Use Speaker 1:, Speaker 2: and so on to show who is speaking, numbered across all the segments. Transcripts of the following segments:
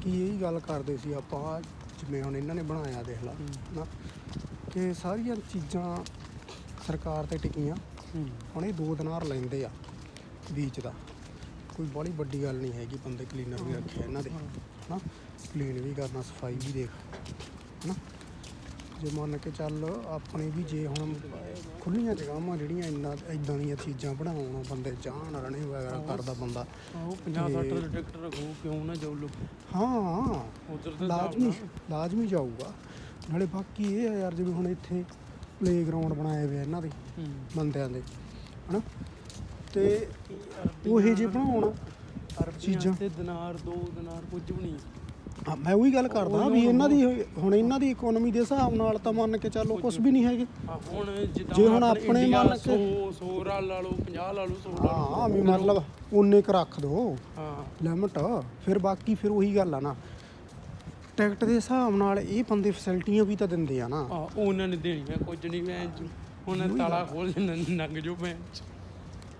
Speaker 1: ਬਾਕੀ ਇਹ ਗੱਲ ਕਰਦੇ ਸੀ ਆਪਾਂ ਜਿਵੇਂ ਹੁਣ ਇਹਨਾਂ ਨੇ ਬਣਾਇਆ ਦੇਖ ਲਾ ਨਾ ਕਿ ਸਾਰੀਆਂ ਚੀਜ਼ਾਂ ਸਰਕਾਰ ਤੇ ਟਿਕੀਆਂ। ਹੁਣ ਇਹ ਦੋ ਦਿਨਾਰ ਲੈਂਦੇ ਆ ਬੀਚ ਦਾ। ਕੋਈ ਬੜੀ ਵੱਡੀ ਗੱਲ ਨਹੀਂ ਹੈਗੀ ਬੰਦੇ ਕਲੀਨਰ ਵੀ ਰੱਖੇ ਆ ਇਹਨਾਂ ਦੇ ਹਨਾ। ਕਲੀਨ ਵੀ ਕਰਨਾ ਸਫ਼ਾਈ ਵੀ ਦੇਖ। ਜੇ ਮੰਨ ਕੇ ਚੱਲ ਆਪਣੇ ਵੀ ਜੇ ਹੁਣ ਖੁੱਲੀਆਂ ਜਗ੍ਹਾਵਾਂ ਜਿਹੜੀਆਂ ਇੰਨਾ ਇਦਾਂ ਦੀਆਂ ਚੀਜ਼ਾਂ ਬਣਾਉਣ ਬੰਦੇ ਜਾਣ ਰਣੇ ਵਗੈਰਾ ਕਰਦਾ ਬੰਦਾ
Speaker 2: ਆਹੋ 50 60 ਦਾ ਟਿਕਟ ਰੱਖੋ ਕਿਉਂ ਨਾ ਜਾਓ ਲੋਕ।
Speaker 1: ਹਾਂ
Speaker 2: ਉਧਰ ਤੇ
Speaker 1: ਲਾਜ਼ਮੀ ਲਾਜ਼ਮੀ ਜਾਊਗਾ। ਨਾਲੇ ਬਾਕੀ ਇਹ ਆ ਯਾਰ ਜਿਵੇਂ ਹੁਣ ਇੱਥੇ ਪਲੇਗਰਾਉਂਡ ਬਣਾਏ ਹੋਏ ਇਹਨਾਂ ਦੇ ਬੰਦਿਆਂ ਦੇ ਹਨਾ? ਤੇ ਉਹੀ ਜੇ ਬਣਾਉਣ
Speaker 2: ਚੀਜ਼ਾਂ। ਤੇ ਦਿਨਾਰ ਦੋ ਦਿਨਾਰ ਕੁਝ ਵੀ ਨਹੀਂ।
Speaker 1: ਹਾਂ, ਮੈਂ ਉਹੀ ਗੱਲ ਕਰਦਾ ਵੀ ਇਹਨਾਂ ਦੀ ਹੁਣ ਇਹਨਾਂ ਦੀ ਇਕਨੋਮੀ ਦੇ ਹਿਸਾਬ ਨਾਲ ਤਾਂ ਮੰਨ ਕੇ ਚੱਲੋ ਕੁਝ ਵੀ ਨਹੀਂ ਹੈਗੇ।
Speaker 2: ਆ ਹੁਣ ਜਿੱਦਾਂ
Speaker 1: ਜੇ ਹੁਣ ਆਪਣੇ ਮੰਨ ਕੇ-
Speaker 2: 100 100 ਰਾ ਲਾ ਲਓ 50 ਲਾ ਲਓ 100 ਲਾ ਲਓ।
Speaker 1: ਹਾਂ ਵੀ ਮਤਲਬ ਉਨੇ ਕ ਰੱਖ ਦੋ।
Speaker 2: ਹਾਂ।
Speaker 1: ਲਿਮਟ ਫਿਰ ਬਾਕੀ ਫਿਰ ਉਹੀ ਗੱਲ ਆ ਨਾ। ਟਿਕਟ ਦੇ ਹਿਸਾਬ ਨਾਲ ਇਹ ਬੰਦੇ ਫੈਸਿਲਿਟੀਆਂ ਵੀ ਤਾਂ ਦਿੰਦੇ ਆ ਨਾ।
Speaker 2: ਆ ਉਹਨਾਂ ਨੇ ਦੇਣੀਆਂ ਕੁਝ ਨਹੀਂ ਉਹਨਾਂ ਨੇ ਤਾਲਾ ਖੋਲ ਦੇਣਾ ਨੰਗ ਜੋ ਚ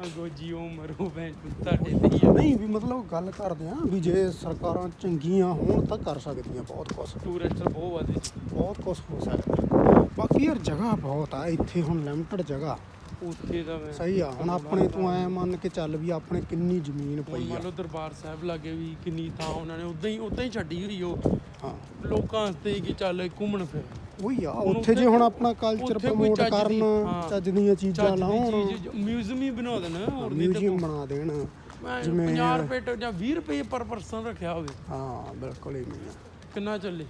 Speaker 2: ਅਗੋ ਜੀਓ ਮਰੋ ਭੈਣ ਚ ਤੁਹਾਡੇ ਤੇ ਹੀ ਆ।
Speaker 1: ਨਹੀਂ ਵੀ ਮਤਲਬ ਗੱਲ ਕਰਦੇ ਆ ਵੀ ਜੇ ਸਰਕਾਰਾਂ ਚੰਗੀਆਂ ਹੋਣ ਤਾਂ ਕਰ ਸਕਦੀਆਂ ਬਹੁਤ ਕੁਝ
Speaker 2: ਟੂਰਿਸਟ ਬਹੁਤ ਵਧੇ
Speaker 1: ਬਹੁਤ ਕੁਝ ਹੋ ਸਕਦਾ। ਬਾਕੀ ਯਾਰ ਜਗ੍ਹਾ ਬਹੁਤ ਆ ਇੱਥੇ ਹੁਣ ਲਿਮਟਡ ਜਗ੍ਹਾ।
Speaker 2: ਉੱਥੇ ਦਾ ਮੈਂ
Speaker 1: ਸਹੀ ਆ ਹੁਣ ਆਪਣੇ ਤੋਂ ਐ ਮੰਨ ਕੇ ਚੱਲ ਵੀ ਆਪਣੇ ਕਿੰਨੀ ਜ਼ਮੀਨ
Speaker 2: ਹੁਣ
Speaker 1: ਪਈ ਆ।
Speaker 2: ਮੰਨ ਲਓ ਦਰਬਾਰ ਸਾਹਿਬ ਲਾਗੇ ਵੀ ਕਿੰਨੀ ਥਾਂ ਉਹਨਾਂ ਨੇ ਉਦਾਂ ਹੀ ਉਦਾਂ ਹੀ ਛੱਡੀ ਹੋਈ ਉਹ।
Speaker 1: ਹਾਂ।
Speaker 2: ਲੋਕਾਂ ਵਾਸਤੇ ਕਿ ਚੱਲ ਘੁੰਮਣ ਫਿਰ।
Speaker 1: ਉਹੀ ਆ
Speaker 2: ਹੁਣ
Speaker 1: ਉੱਥੇ ਜੇ ਹੁਣ ਆਪਣਾ ਕਲਚਰ
Speaker 2: ਉੱਥੇ ਕੋਈ
Speaker 1: ਪ੍ਰਮੋਟ
Speaker 2: ਚੱਜ ਦੀ-
Speaker 1: ਕਰਨ
Speaker 2: ਹਾਂ।
Speaker 1: ਚੱਜ ਦੀਆਂ ਚੀਜ਼ਾਂ ਲਾਉਣ।
Speaker 2: ਮਿਊਜ਼ੀਅਮ ਹੀ ਬਣਾ ਦੇਣਾ ਹੋਰ ਨਹੀਂ ਤਾਂ
Speaker 1: ਮਿਊਜ਼ੀਅਮ ਬਣਾ ਦੇਣ
Speaker 2: ਮੈਂ
Speaker 1: ਜਿਵੇਂ
Speaker 2: 50 ਰੁਪਏ ਤੋਂ ਜਾਂ 20 ਰੁਪਏ ਪਰ ਪਰਸਨ ਰੱਖਿਆ ਹੋਵੇ।
Speaker 1: ਹਾਂ ਬਿਲਕੁਲ ਹੀ ਨਹੀਂ ਆ।
Speaker 2: ਕਿੰਨਾ ਚੱਲੇ?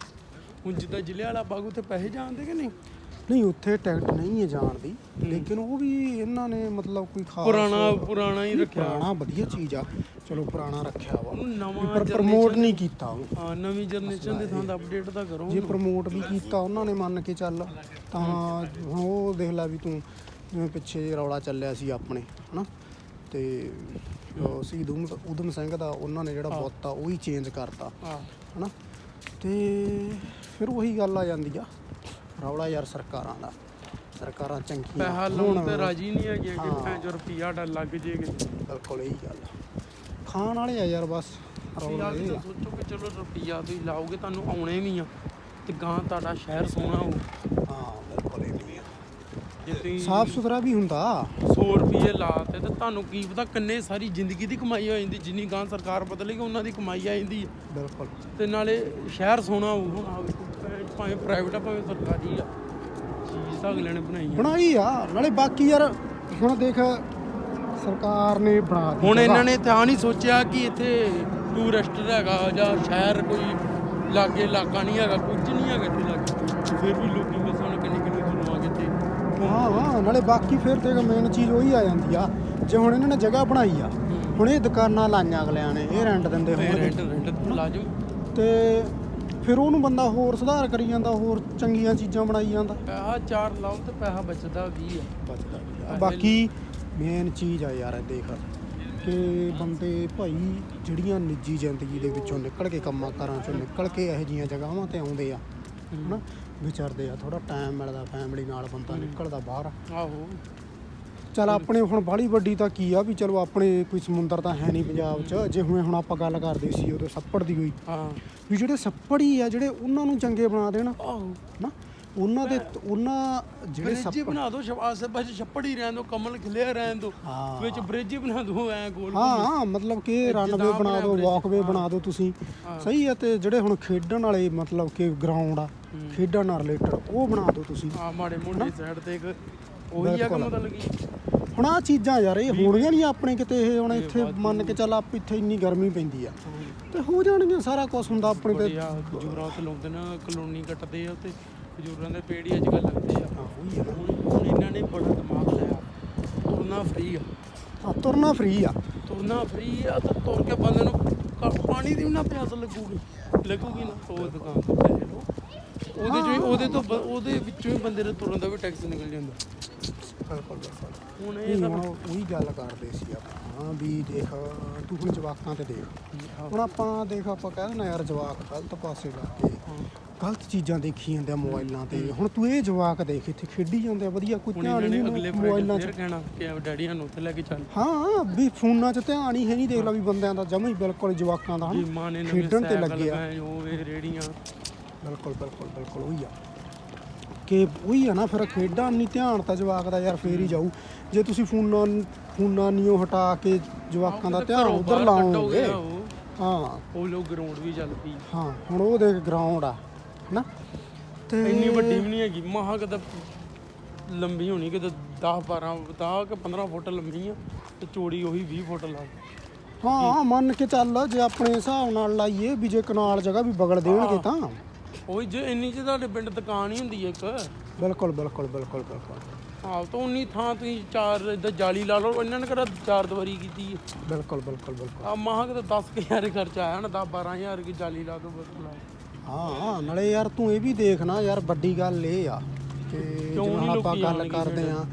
Speaker 2: ਹੁਣ ਜਿੱਦਾਂ ਜ਼ਿਲ੍ਹੇ ਵਾਲਾ ਬਾਗ ਉੱਥੇ ਪੈਸੇ ਜਾਣਦੇ ਕਿ ਨਹੀਂ?
Speaker 1: ਨਹੀਂ ਉੱਥੇ ਟਿਕਟ ਨਹੀਂ ਹੈ ਜਾਣ ਦੀ। ਲੇਕਿਨ ਉਹ ਵੀ ਇਹਨਾਂ ਨੇ ਮਤਲਬ ਕੋਈ ਖਾਸ
Speaker 2: ਪੁਰਾਣਾ ਪੁਰਾਣਾ ਹੀ ਰੱਖਿਆ।
Speaker 1: ਪੁਰਾਣਾ ਵਧੀਆ ਚੀਜ਼ ਆ। ਚਲੋ ਪੁਰਾਣਾ ਰੱਖਿਆ ਵਾ।
Speaker 2: ਉਹਨੂੰ ਨਵਾਂ
Speaker 1: ਪਰ ਪ੍ਰਮੋਟ ਨਹੀਂ ਕੀਤਾ
Speaker 2: ਹਾਂ ਨਵੀਂ ਜਨਰੇਸ਼ਨ ਦੇ ਥਾਂ ਦਾ ਅਪਡੇਟ ਤਾਂ ਕਰੋ
Speaker 1: ਜੇ ਪ੍ਰਮੋਟ ਵੀ ਕੀਤਾ ਉਹਨਾਂ ਨੇ ਮੰਨ ਕੇ ਚੱਲ ਤਾਂ ਹੁਣ ਉਹ ਦੇਖ ਲੈ ਵੀ ਤੂੰ ਜਿਵੇਂ ਪਿੱਛੇ ਰੌਲਾ ਚੱਲਿਆ ਸੀ ਆਪਣੇ ਹਨਾ? ਤੇ ਉਹ ਸੀ ਉਦਮ ਉਦਮ ਸਿੰਘ ਦਾ ਉਹਨਾਂ ਨੇ ਜਿਹੜਾ ਬੁੱਤ ਆ ਉਹ ਹੀ ਚੇਂਜ ਕਰਤਾ
Speaker 2: ਹਾਂ।
Speaker 1: ਹਨਾ? ਤੇ ਫਿਰ ਉਹੀ ਗੱਲ ਆ ਜਾਂਦੀ ਆ। ਰੌਲਾ ਯਾਰ ਸਰਕਾਰਾਂ ਦਾ। ਸਰਕਾਰਾਂ ਚੰਗੀਆਂ
Speaker 2: ਪੈਸਾ ਲਾਉਣ। ਤੇ ਰਾਜੀ ਨਹੀਂ ਹੈਗੇ ਕਿ
Speaker 1: ਹਾਂ।
Speaker 2: ਭੈਣ ਚੋ ਰੁਪਿਆ ਡਾ ਲੱਗ ਜੇਗੇ
Speaker 1: ਬਿਲਕੁਲ ਇਹੀ ਗੱਲ। ਖਾਣ ਵਾਲੇ ਆ ਯਾਰ ਬਸ ਰੌਲਾ
Speaker 2: ਤੁਸੀਂ
Speaker 1: ਇਹ
Speaker 2: ਆ
Speaker 1: ਆ
Speaker 2: ਸੋਚੋ ਕਿ ਚਲੋ ਰੁਪਿਆ ਤੁਸੀਂ ਲਾਓਗੇ ਤੁਹਾਨੂੰ ਆਉਣੇ ਵੀ ਆ ਤੇ ਗਾਂ ਤੁਹਾਡਾ ਸ਼ਹਿਰ ਸੋਹਣਾ ਹੋ
Speaker 1: ਹਾਂ ਬਿਲਕੁਲ ਇਹ ਵੀ ਆ।
Speaker 2: ਜੇ ਤੁਸੀਂ
Speaker 1: ਸਾਫ਼ ਸੁਥਰਾ ਵੀ ਹੁੰਦਾ।
Speaker 2: 100 ਰੁਪਏ ਲਾਤੇ ਤੇ ਤੁਹਾਨੂੰ ਕੀ ਪਤਾ ਕਿੰਨੇ ਸਾਰੀ ਜ਼ਿੰਦਗੀ ਦੀ ਕਮਾਈ ਹੋ ਜਾਂਦੀ ਜਿੰਨੀ ਗਾਂ ਸਰਕਾਰ ਬਦਲੇਗੀ ਉਹਨਾਂ ਦੀ ਕਮਾਈ ਆ ਜਾਂਦੀ ਹੈ
Speaker 1: ਬਿਲਕੁਲ।
Speaker 2: ਤੇ ਨਾਲੇ ਸ਼ਹਿਰ ਸੋਹਣਾ ਹੋਊ। ਹੁਣ ਆ ਵੇਖੋ ਭੈਣ, ਭਾਵੇਂ ਪ੍ਰਾਈਵੇਟ ਆ ਭਾਵੇਂ ਸਰਕਾਰੀ ਆ। ਚੀਜ਼ ਤਾਂ ਅਗਲੇ ਨੇ ਬਣਾਈ ਆ।
Speaker 1: ਬਣਾਈ ਆ। ਨਾਲੇ ਬਾਕੀ ਯਾਰ ਹੁਣ ਦੇਖ ਸਰਕਾਰ ਨੇ ਬਣਾ ਦਿੱਤੀ
Speaker 2: ਹੁਣ। ਇਹਨਾਂ ਨੇ ਤਾਂ ਨਹੀਂ ਸੋਚਿਆ ਕਿ ਇੱਥੇ ਟੂਰਿਸਟ ਹੈਗਾ ਜਾਂ ਸ਼ਹਿਰ ਕੋਈ ਲਾਗੇ ਇਲਾਕਾ ਨਹੀਂ ਹੈਗਾ ਕੁਝ ਨਹੀਂ ਹੈਗਾ ਇੱਥੇ ਲਾਗੇ। ਫਿਰ ਵੀ ਲੋਕੀ ਮਸਾਂ ਕਿੰਨੀ ਕਿੰਨੀ ਦੂਰੋਂ ਆ ਕੇ ਇੱਥੇ
Speaker 1: ਹਾਂ ਹਾਂ ਨਾਲੇ ਬਾਕੀ ਫਿਰ ਦੇਖ ਮੇਨ ਚੀਜ਼ ਉਹੀ ਆ ਜਾਂਦੀ ਆ। ਜੇ ਹੁਣ ਇਹਨਾਂ ਨੇ ਜਗ੍ਹਾ ਬਣਾਈ ਆ ਹੁਣ ਇਹ ਦੁਕਾਨਾਂ ਲਾਈਆਂ ਅਗਲਿਆਂ ਨੇ ਇਹ ਰੈਂਟ ਦਿੰਦੇ ਹੋਣਗੇ।
Speaker 2: ਰੈਂਟ ਰੈਂਟ ਲਾਜਮ
Speaker 1: ਤੇ ਫਿਰ ਉਹਨੂੰ ਬੰਦਾ ਹੋਰ ਸੁਧਾਰ ਕਰੀ ਜਾਂਦਾ ਹੋਰ ਚੰਗੀਆਂ ਚੀਜ਼ਾਂ ਬਣਾਈ ਜਾਂਦਾ।
Speaker 2: ਪੈਸਾ ਚਾਰ ਲਾਓ ਤੇ ਪੈਸਾ ਬਚਦਾ ਵੀ ਆ।
Speaker 1: ਬਚਦਾ ਵੀ ਆ। ਬਾਕੀ ਮੇਨ ਚੀਜ਼ ਆ ਯਾਰ ਇਹ ਦੇਖ। ਕਿ ਬੰਦੇ ਭਾਈ ਜਿਹੜੀਆਂ ਨਿੱਜੀ ਜ਼ਿੰਦਗੀ ਦੇ ਵਿੱਚੋਂ ਨਿਕਲ ਕੇ ਕੰਮਾਂ ਕਾਰਾਂ ਚੋਂ ਨਿਕਲ ਕੇ ਇਹੋ ਜੀਆਂ ਜਗ੍ਹਾਵਾਂ ਤੇ ਆਉਂਦੇ ਆ ਹਨਾ? ਵਿਚਰਦੇ ਆ ਥੋੜਾ ਟਾਈਮ ਮਿਲਦਾ ਫੈਮਿਲੀ ਨਾਲ ਬੰਦਾ ਨਿਕਲਦਾ ਬਾਹਰ।
Speaker 2: ਆਹੋ।
Speaker 1: ਚਲ ਆਪਣੇ ਹੁਣ ਬਾਹਲੀ ਵੱਡੀ ਤਾਂ ਕੀ ਆ ਵੀ ਚਲੋ ਆਪਣੇ ਕੋਈ ਸਮੁੰਦਰ ਤਾਂ ਹੈ ਨਹੀਂ ਪੰਜਾਬ 'ਚ। ਜੇ ਹੁਣ ਹੁਣ ਆਪਾਂ ਗੱਲ ਕਰਦੇ ਸੀ ਉਹਦੇ ਸੱਪੜ ਦੀ ਹੋਈ।
Speaker 2: ਹਾਂ।
Speaker 1: ਵੀ ਜਿਹੜੇ ਸੱਪੜ ਹੀ ਆ ਜਿਹੜੇ ਉਹਨਾਂ ਨੂੰ ਚੰਗੇ ਬਣਾ ਦੇਣ। ਨਾ ਉਹਨਾਂ ਦੇ ਉਹਨਾਂ ਜਿਹੜੇ
Speaker 2: ਬ੍ਰਿਜ ਹੀ ਬਣਾ ਦਿਓ ਸ਼ਵਾਸ ਬਸ ਛੱਪੜ ਹੀ ਰਹਿਣ ਦਿਓ ਕਮਲ ਖਿਲਿਆ ਰਹਿਣ
Speaker 1: ਹਾਂ।
Speaker 2: ਵਿੱਚ ਬ੍ਰਿਜ ਹੀ ਬਣਾ ਦਿਓ ਐ ਗੋਲ
Speaker 1: ਹਾਂ ਹਾਂ ਮਤਲਬ ਕਿ ਰਨਵੇ ਬਣਾ
Speaker 2: ਆਪਣੇ
Speaker 1: ਵਾਕਵੇ ਬਣਾ ਦਿਓ ਤੁਸੀਂ। ਸਹੀ ਹੈ ਤੇ ਜਿਹੜੇ ਹੁਣ ਖੇਡਣ ਵਾਲੇ ਮਤਲਬ ਕਿ ਗਰਾਊਂਡ ਆ ਖੇਡਣ ਨਾਲ ਰਿਲੇਟਡ ਉਹ ਬਣਾ ਦਿਓ ਤੁਸੀਂ।
Speaker 2: ਆ ਮਾੜੇ ਮੋਟੇ ਸਾਈਡ ਤੇ ਇੱਕ ਉਹੀ ਆ ਕਿ
Speaker 1: ਬਿਲਕੁਲ।
Speaker 2: ਮਤਲਬ ਕਿ
Speaker 1: ਹੁਣ ਆ ਚੀਜ਼ਾਂ ਯਾਰ ਇਹ ਹੋਣੀਆਂ ਨਹੀਂ ਆਪਣੇ ਕਿਤੇ ਇਹ ਹੁਣ ਇੱਥੇ ਮੰਨ ਕੇ ਚੱਲ ਆਪ ਇੱਥੇ ਇੰਨੀ ਗਰਮੀ ਪੈਂਦੀ ਆ। ਤੇ ਹੋ ਜਾਣਗੀਆਂ ਸਾਰਾ ਕੁਝ ਹੁੰਦਾ ਆਪਣੇ ਤੇ।
Speaker 2: ਖਜੂਰਾਂ ਤੇ ਲਾਉਂਦੇ ਨਾ ਕਲੋਨੀ ਕੱਟਦੇ ਆ ਤੇ ਖਜੂਰਾਂ ਦੇ ਪੇੜ ਹੀ ਅੱਜ ਕੱਲ੍ਹ ਲੱਗਦੇ ਆ।
Speaker 1: ਹਾਂ, ਉਹੀ ਆ।
Speaker 2: ਹੁਣ ਹੁਣ ਇਹਨਾਂ ਨੇ ਬੜਾ ਦਿਮਾਗ ਲਾਇਆ। ਤੁਰਨਾ ਫ੍ਰੀ ਆ।
Speaker 1: ਆ ਤੁਰਨਾ ਫ੍ਰੀ ਆ।
Speaker 2: ਤੁਰਨਾ ਫ੍ਰੀ ਆ ਤਾਂ ਤੁਰ ਕੇ ਬੰਦੇ ਨੂੰ ਕ- ਪਾਣੀ ਦੀ ਵੀ ਨਾ ਪਿਆਸ ਲੱਗੂਗੀ। ਲੱਗੂਗੀ ਨਾ। ਉਹ ਦੁਕਾਨ ਤੋਂ ਪੈਸੇ ਲਓ। ਉਹਦੇ ਚੋਂ ਹੀ। ਉਹਦੇ ਤੋਂ ਬ- ਉਹਦੇ ਵਿੱਚੋਂ ਹੀ ਬੰਦੇ ਦੇ ਤੁਰਨ ਦਾ ਵੀ ਟੈਕਸ ਨਿਕਲ ਜਾਂਦਾ।
Speaker 1: ਬਿਲਕੁਲ ਬਿਲਕੁਲ।
Speaker 2: ਹੁਣ
Speaker 1: ਇਹ
Speaker 2: ਇਹ
Speaker 1: ਹੁਣ
Speaker 2: ਤਾਂ
Speaker 1: ਉਹੀ ਗੱਲ ਕਰਦੇ ਸੀ ਆਪਾਂ ਵੀ ਦੇਖ ਤੂੰ ਹੁਣ ਜਵਾਕਾਂ ਤੇ ਦੇਖ। ਹੁਣ ਆਪਾਂ ਦੇਖ ਆਪਾਂ ਕਹਿ ਦਿੰਦੇ ਯਾਰ ਜਵਾਕ ਗਲਤ ਪਾਸੇ ਲੱਗ ਗਏ। ਗਲਤ ਚੀਜ਼ਾਂ ਦੇਖੀ ਜਾਂਦੇ ਆ ਮੋਬਾਈਲਾਂ ਤੇ। ਹੁਣ ਤੂੰ ਇਹ ਜਵਾਕ ਦੇਖ ਇੱਥੇ ਖੇਡੀ ਜਾਂਦੇ ਆ ਵਧੀਆ ਕੋਈ ਧਿਆਨ ਹੀ ਨਹੀਂ ਮੋਬਾਈਲਾਂ 'ਚ।
Speaker 2: ਫੇਰ ਕਹਿਣਾ ਕਿ ਡੈਡੀ ਸਾਨੂੰ ਉੱਥੇ ਲੈ ਕੇ ਚੱਲ।
Speaker 1: ਹਾਂ ਵੀ ਫੋਨਾਂ 'ਚ ਧਿਆਨ ਹੀ ਹੈ ਨਹੀਂ ਦੇਖ ਲਾ ਵੀ ਬੰਦਿਆਂ ਦਾ ਜਮਾ ਹੀ ਬਿਲਕੁਲ ਜਵਾਕਾਂ ਦਾ ਖੇਡਣ ਤੇ ਲੱਗੇ ਆ।
Speaker 2: ਭੈਣ ਉਹ ਵੇ ਰੇੜੀਆਂ।
Speaker 1: ਬਿਲਕੁਲ ਬਿਲਕੁਲ ਬਿਲਕੁਲ ਉਹੀ ਆ। ਕਿ ਉਹੀ ਆ ਨਾ ਫਿਰ ਖੇਡਾਂ ਨਹੀਂ ਧਿਆਨ ਤਾਂ ਜਵਾਕ ਦਾ ਯਾਰ ਫੇਰ ਹੀ ਜਾਊ। ਜੇ ਤੁਸੀਂ ਫੋਨਾਂ ਫੋਨਾਂ ਨਹੀਂ ਹਟਾ ਕੇ ਜਵਾਕਾਂ ਦਾ ਧਿਆਨ ਉਧਰ ਲਾਓਗੇ। ਹਾਂ।
Speaker 2: ਉਹ ਲੋਕ ਗਰਾਊਂਡ ਵੀ ਚੱਲ ਪਈ।
Speaker 1: ਹਾਂ ਹੁਣ ਉਹ ਦੇਖ ਗਰਾਊਂਡ ਆ ਹਨਾ? ਤੇ
Speaker 2: ਇੰਨੀ ਵੱਡੀ ਵੀ ਨਹੀਂ ਹੈਗੀ ਮਹਾ ਕਿਤੇ ਲੰਬੀ ਹੋਣੀ ਕਿਤੇ 10 12 10 ਕਿ 15 ਫੁੱਟ ਲੰਮੀ ਆ ਤੇ ਚੌੜੀ ਉਹੀ 20 ਫੁੱਟ ਲਾ
Speaker 1: ਹਾਂ ਮੰਨ ਕੇ ਚੱਲ ਜੇ ਆਪਣੇ ਹਿਸਾਬ ਨਾਲ ਲਾਈਏ ਵੀ ਜੇ ਕਨਾਲ ਜਗ੍ਹਾ ਵੀ ਬਗੜ ਦੇਣਗੇ ਤਾਂ।
Speaker 2: ਉਹੀ ਜੇ ਇੰਨੀ ਚ ਤੁਹਾਡੇ ਪਿੰਡ ਦੁਕਾਨ ਹੀ ਹੁੰਦੀ ਇੱਕ।
Speaker 1: ਬਿਲਕੁਲ ਬਿਲਕੁਲ ਬਿਲਕੁਲ ਬਿਲਕੁਲ।
Speaker 2: ਹਾਂ ਤਾਂ ਉਨੀ ਥਾਂ ਤੁਸੀਂ ਚਾਰ ਇਦਾਂ ਜਾਲੀ ਲਾ ਲਓ ਇਹਨਾਂ ਨੇ ਕਿਹੜਾ ਚਾਰ ਦੀਵਾਰੀ ਕੀਤੀ ਹੈ
Speaker 1: ਬਿਲਕੁਲ ਬਿਲਕੁਲ ਬਿਲਕੁਲ।
Speaker 2: ਆ ਮਹਾ ਕਿਤੇ 10000 ਖਰਚਾ ਆਇਆ ਨਾ 10 12000 ਦੀ ਜਾਲੀ ਲਾ ਦੋ ਬਸ ਲਾ
Speaker 1: ਹਾਂ ਨਾਲੇ ਯਾਰ ਤੂੰ ਇਹ ਵੀ ਦੇਖ ਨਾ ਯਾਰ ਵੱਡੀ ਗੱਲ ਇਹ ਆ ਕਿ ਜਿਵੇਂ ਆਪਾਂ ਗੱਲ ਕਰਦੇ ਆ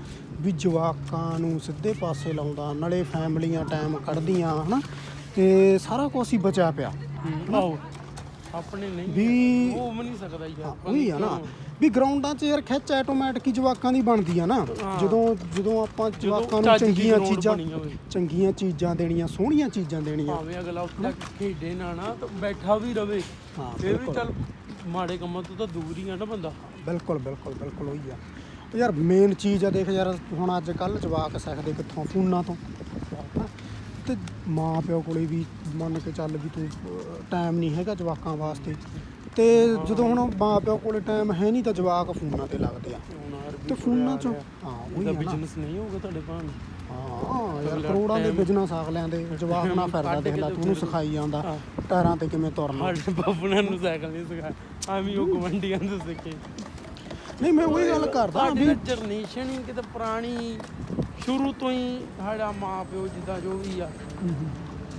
Speaker 1: ਵੀ ਜਵਾਕਾਂ ਨੂੰ ਸਿੱਧੇ ਪਾਸੇ ਲਾਉਂਦਾ ਨਾਲੇ ਫੈਮਲੀਆਂ ਟਾਈਮ ਕੱਢਦੀਆਂ ਹਨਾ? ਤੇ ਸਾਰਾ ਕੁਝ ਹੀ ਬਚਿਆ ਪਿਆ।
Speaker 2: ਆਓ ਆਪਣੇ ਨਹੀਂ
Speaker 1: ਵੀ
Speaker 2: ਉਹ ਵੀ ਨਹੀਂ ਸਕਦਾ ਯਾਰ
Speaker 1: ਉਹੀ ਆ ਨਾ। ਵੀ ਗਰਾਊਂਡਾਂ 'ਚ ਯਾਰ ਖਿੱਚ ਆਟੋਮੈਟਿਕ ਹੀ ਜਵਾਕਾਂ ਦੀ ਬਣਦੀ ਆ ਨਾ। ਜਦੋਂ ਜਦੋਂ ਆਪਾਂ ਜਵਾਕਾਂ ਨੂੰ ਚੰਗੀਆਂ ਚੀਜ਼ਾਂ। ਚੰਗੀਆਂ ਚੀਜ਼ਾਂ ਦੇਣੀਆਂ ਸੋਹਣੀਆਂ ਚੀਜ਼ਾਂ ਦੇਣੀਆਂ।
Speaker 2: ਭਾਵੇਂ ਅਗਲਾ ਉੱਥੇ ਖੇਡੇ ਨਾ ਨਾ ਤਾਂ ਬੈਠਾ ਵੀ ਰਵੇ।
Speaker 1: ਹਾਂ,
Speaker 2: ਫਿਰ ਵੀ ਚੱਲ ਮਾੜੇ ਕੰਮਾਂ ਤੋਂ ਤਾਂ ਦੂਰ ਹੀ ਆ ਨਾ ਬੰਦਾ।
Speaker 1: ਬਿਲਕੁਲ ਬਿਲਕੁਲ ਬਿਲਕੁਲ ਉਹੀ ਆ। ਯਾਰ ਮੇਨ ਚੀਜ਼ ਆ ਦੇਖ ਯਾਰ ਹੁਣ ਅੱਜ ਕੱਲ ਜਵਾਕ ਸਿੱਖਦੇ ਕਿੱਥੋਂ? ਫੋਨਾਂ? ਤੇ। ਮਾਂ ਪਿਓ ਕੋਲੇ ਵੀ ਮੰਨ ਕੇ ਚੱਲ ਵੀ ਤੂੰ ਟਾਈਮ ਨਹੀਂ ਹੈਗਾ ਜਵਾਕਾਂ ਵਾਸਤੇ। ਤੇ ਜਦੋਂ ਹੁਣ ਮਾਂ ਪਿਓ ਕੋਲੇ ਟਾਈਮ ਹੈ ਨਹੀਂ ਤਾਂ ਜਵਾਕ ਫੋਨਾਂ ਤੇ ਲੱਗਦੇ ਆ। ਤੇ ਫੋਨਾਂ ਚੋਂ ਹਾਂ ਉਹੀ ਨਾ।
Speaker 2: ਬਿਜ਼ਨਸ ਨਹੀਂ ਹੋਊਗਾ ਤੁਹਾਡੇ ਭਾਣ।
Speaker 1: ਹਾਂ ਯਾਰ ਕਰੋੜਾਂ ਦੇ ਬਿਜ਼ਨਸ ਆਗਲਿਆਂ ਦੇ ਜਵਾਕ ਨਾ ਫਿਰਦਾ ਦੇਖ ਲੈ ਤੂੰ ਉਹਨੂੰ ਸਿਖਾਈ ਜਾਂਦਾ ਟਾਇਰਾਂ ਤੇ ਕਿਵੇਂ ਤੁਰਨਾ।
Speaker 2: ਸਾਡੇ ਬਾਪੂਆਂ ਨੂੰ ਸਾਈਕਲ ਨਹੀਂ ਸਿਖਾਇਆ ਆਵੇਂ ਉਹ ਗਵੰਡੀਆਂ ਤੋਂ ਸਿੱਖੇ।
Speaker 1: ਨਹੀਂ ਮੈਂ ਉਹੀ ਗੱਲ ਕਰਦਾ ਵੀ
Speaker 2: ਹੀ ਕਿਤੇ ਪੁਰਾਣੀ ਸ਼ੁਰੂ ਤੋਂ ਹੀ ਸਾਡਾ ਮਾਂ ਪਿਓ ਜਿੱਦਾਂ ਜੋ ਵੀ ਆ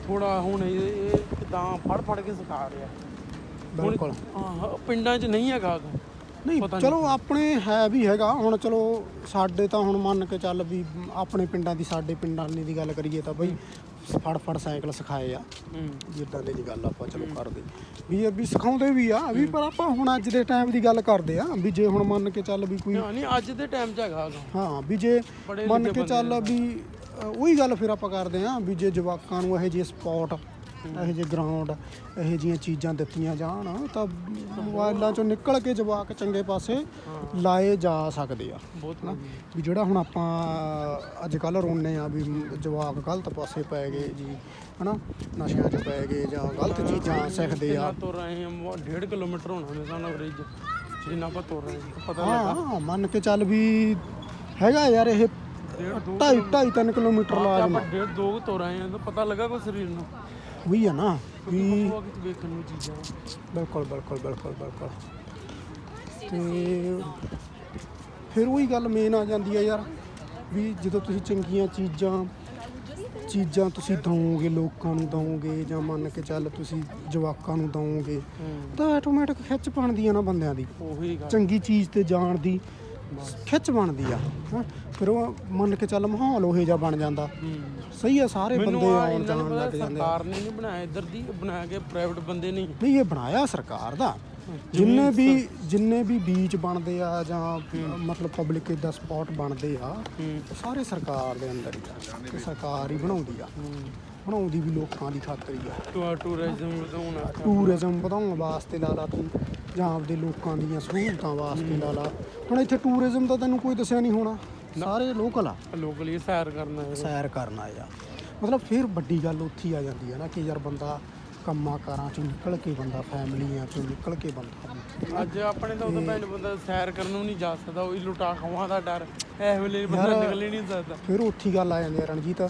Speaker 2: ਥੋੜਾ ਹੁਣ ਇਹ ਇਹ ਕਿਦਾਂ ਫੜ ਫੜ ਕੇ ਸਿਖਾ ਰਿਹਾ। ਹੁਣ
Speaker 1: ਬਿਲਕੁਲ।
Speaker 2: ਹਾਂ ਪਿੰਡਾਂ 'ਚ ਨਹੀਂ ਹੈਗਾ ਗਾ।
Speaker 1: ਨਹੀਂ
Speaker 2: ਪਤਾ
Speaker 1: ਚਲੋ ਆਪਣੇ ਹੈ ਵੀ ਹੈਗਾ ਹੁਣ ਚਲੋ ਸਾਡੇ ਤਾਂ ਹੁਣ ਮੰਨ ਕੇ ਚੱਲ ਵੀ ਆਪਣੇ ਪਿੰਡਾਂ ਦੀ ਸਾਡੇ ਪਿੰਡਾਂ ਦੀ ਗੱਲ ਕਰੀਏ ਤਾਂ ਬਈ ਫੜ ਫੜ ਸਾਈਕਲ ਸਿਖਾਏ ਆ। ਵੀ ਇਦਾਂ ਦੀ ਗੱਲ ਆਪਾਂ ਚਲੋ ਕਰਦੇ। ਵੀ ਇਹ ਵੀ ਸਿਖਾਉਂਦੇ ਵੀ ਆ ਵੀ ਪਰ ਆਪਾਂ ਹੁਣ ਅੱਜ ਦੇ ਟਾਈਮ ਦੀ ਗੱਲ ਕਰਦੇ ਆ ਵੀ ਜੇ ਹੁਣ ਮੰਨ ਕੇ ਚੱਲ ਵੀ ਕੋਈ
Speaker 2: ਨਹੀਂ ਅੱਜ ਦੇ ਟਾਈਮ 'ਚ ਹੈਗਾ।
Speaker 1: ਹਾਂ ਵੀ ਜੇ ਮੰਨ ਕੇ ਚੱਲ ਵੀ ਉਹੀ ਗੱਲ ਫਿਰ ਆਪਾਂ ਕਰਦੇ ਆ ਵੀ ਜੇ ਜਵਾਕਾਂ ਨੂੰ ਇਹੋ ਜਿਹੇ ਸਪੌਟ ਇਹੋ ਜਿਹੇ ਗਰਾਊਂਡ ਇਹੋ ਜਿਹੀਆਂ ਚੀਜ਼ਾਂ ਦਿੱਤੀਆਂ ਜਾਣ ਤਾਂ ਮੋਬਾਈਲਾਂ ਚੋਂ ਨਿਕਲ ਕੇ ਜਵਾਕ ਚੰਗੇ ਪਾਸੇ ਲਾਏ ਜਾ ਸਕਦੇ ਆ।
Speaker 2: ਬਹੁਤ
Speaker 1: ਹਨਾ? ਵੀ ਜਿਹੜਾ ਹੁਣ ਆਪਾਂ ਅੱਜ ਕੱਲ ਰੋਨੇ ਆ ਵੀ ਜਵਾਕ ਗਲਤ ਪਾਸੇ ਪੈ ਗਏ ਜੀ ਹਨਾ? ਨਸ਼ਿਆਂ 'ਚ ਪੈ ਗਏ ਜਾਂ ਗਲਤ ਚੀਜ਼ਾਂ ਸਿੱਖਦੇ ਆ।
Speaker 2: ਤੁਰ ਰਹੇ 1.5 ਕਿਲੋਮੀਟਰ ਹੋਣਾ ਮੇਰੇ ਸਾਹਮਣੇ ਫ੍ਰਿਜ ਜਿੰਨਾ ਆਪਾਂ ਤੁਰ ਰਹੇ ਹਾਂ ਪਤਾ ਲੱਗਾ।
Speaker 1: ਹਾਂ ਮੰਨ ਕੇ ਚੱਲ ਵੀ ਹੈਗਾ ਯਾਰ ਇਹ
Speaker 2: ਡੇਢ ਦੋ
Speaker 1: ਢਾਈ ਢਾਈ ਤਿੰਨ ਕਿਲੋਮੀਟਰ
Speaker 2: ਤੇ
Speaker 1: ਲਾਜ਼ਮ
Speaker 2: ਆਪਾਂ ਡੇਢ ਦੋ ਕੁ ਤੁਰ ਆਏ ਹਾਂ ਤਾਂ ਪਤਾ ਲੱਗਾ ਕੋਈ ਸਰੀਰ ਨੂੰ।
Speaker 1: ਉਹੀ ਆ ਨਾ ਵੀ
Speaker 2: ਉਹ ਕਿਤੇ ਵੇਖਣ ਨੂੰ ਚੀਜ਼ਾਂ।
Speaker 1: ਬਿਲਕੁਲ ਬਿਲਕੁਲ ਬਿਲਕੁਲ ਬਿਲਕੁਲ। ਤੇ ਫਿਰ ਉਹੀ ਗੱਲ ਮੇਨ ਆ ਜਾਂਦੀ ਆ ਯਾਰ ਵੀ ਜਦੋਂ ਤੁਸੀਂ ਚੰਗੀਆਂ ਚੀਜ਼ਾਂ ਚੀਜ਼ਾਂ ਤੁਸੀਂ ਦਵੋਗੇ ਲੋਕਾਂ ਨੂੰ ਦਵੋਗੇ ਜਾਂ ਮੰਨ ਕੇ ਚੱਲ ਤੁਸੀਂ ਜਵਾਕਾਂ ਨੂੰ ਦਵੋਗੇ
Speaker 2: ਹੂੰ।
Speaker 1: ਤਾਂ ਆਟੋਮੈਟਿਕ ਖਿੱਚ ਬਣਦੀ ਆ ਨਾ ਬੰਦਿਆਂ ਦੀ।
Speaker 2: ਉਹੀ ਗੱਲ।
Speaker 1: ਚੰਗੀ ਚੀਜ਼ ਤੇ ਜਾਣ ਦੀ ਖਿੱਚ ਬਣਦੀ ਆ ਹਾਂ। ਫਿਰ ਉਹ ਮੰਨ ਕੇ ਚੱਲ ਮਾਹੌਲ ਉਹੇ ਜਿਹਾ ਬਣ ਜਾਂਦਾ। ਸਹੀ ਆ ਸਾਰੇ ਬੰਦੇ ਆਉਣ
Speaker 2: ਇਹਨਾਂ
Speaker 1: ਜਾਣ
Speaker 2: ਨੂੰ
Speaker 1: ਲੱਗ
Speaker 2: ਪਤਾ
Speaker 1: ਜਾਂਦੇ ਆ।
Speaker 2: ਸਰਕਾਰ ਨੇ ਨਹੀਂ ਬਣਾਇਆ ਇੱਧਰ ਦੀ ਬਣਾ ਕੇ ਪ੍ਰਾਈਵੇਟ ਬੰਦੇ ਨਹੀਂ?
Speaker 1: ਨਹੀਂ ਇਹ ਬਣਾਇਆ ਸਰਕਾਰ ਦਾ। ਜਿੰਨੇ ਵੀ ਜਿੰਨੇ ਵੀ ਬੀਚ ਬਣਦੇ ਆ ਜਾਂ ਮਤਲਬ ਪਬਲਿਕ ਦਾ ਸਪੌਟ ਬਣਦੇ ਆ ਉਹ ਸਾਰੇ ਸਰਕਾਰ ਦੇ ਅੰਦਰ ਹੀ ਆ ਤੇ ਸਰਕਾਰ ਹੀ ਬਣਾਉਂਦੀ ਆ। ਬਣਾਉਂਦੀ ਵੀ ਲੋਕਾਂ ਦੀ ਖਾਤਰ ਹੀ ਆ।
Speaker 2: ਟੂਰ ਟੂਰਿਜ਼ਮ ਵਧਾਉਣਾ
Speaker 1: ਟੂਰਿਜ਼ਮ ਵਧਾਉਣ ਵਾਸਤੇ ਲਾ ਲਾ ਤੂੰ ਜਾਂ ਆਪਦੇ ਲੋਕਾਂ ਦੀਆਂ ਸਹੂਲਤਾਂ ਵਾਸਤੇ ਲਾ ਲਾ। ਹੁਣ ਇੱਥੇ ਟੂਰਿਜ਼ਮ ਦਾ ਤੈਨੂੰ ਕੋਈ ਦੱਸਿਆ ਨਹੀਂ ਹੋਣਾ। ਸਾਰੇ ਲੋਕਲ ਆ।
Speaker 2: ਲੋਕਲੀ ਸੈਰ ਕਰਨਾ ਹੈ
Speaker 1: ਸੈਰ ਕਰਨ ਆ। ਮਤਲਬ ਫਿਰ ਵੱਡੀ ਗੱਲ ਉੱਥੇ ਆ ਜਾਂਦੀ ਹੈ ਨਾ ਕਿ ਯਾਰ ਬੰਦਾ ਕੰਮਾਂ ਕਾਰਾਂ ਚੋਂ ਨਿਕਲ ਕੇ ਬੰਦਾ ਫੈਮਲੀਆਂ ਚੋਂ ਨਿਕਲ ਕੇ ਬੰਦਾ
Speaker 2: ਅੱਜ ਆਪਣੇ ਤਾਂ ਭੈਣ ਬੰਦਾ ਸੈਰ ਕਰਨ ਨੂੰ ਨਹੀਂ ਜਾ ਸਕਦਾ ਉਹੀ ਲੁਟਾ ਖਵਾਂ ਦਾ ਡਰ ਇਹ ਵੇਲੇ ਬੰਦਾ ਨਿਕਲ ਹੀ ਨਹੀਂ ਸਕਦਾ।
Speaker 1: ਫਿਰ ਉੱਥੀ ਗੱਲ ਆ ਜਾਂਦੀ ਹੈ ਰਣਜੀਤ।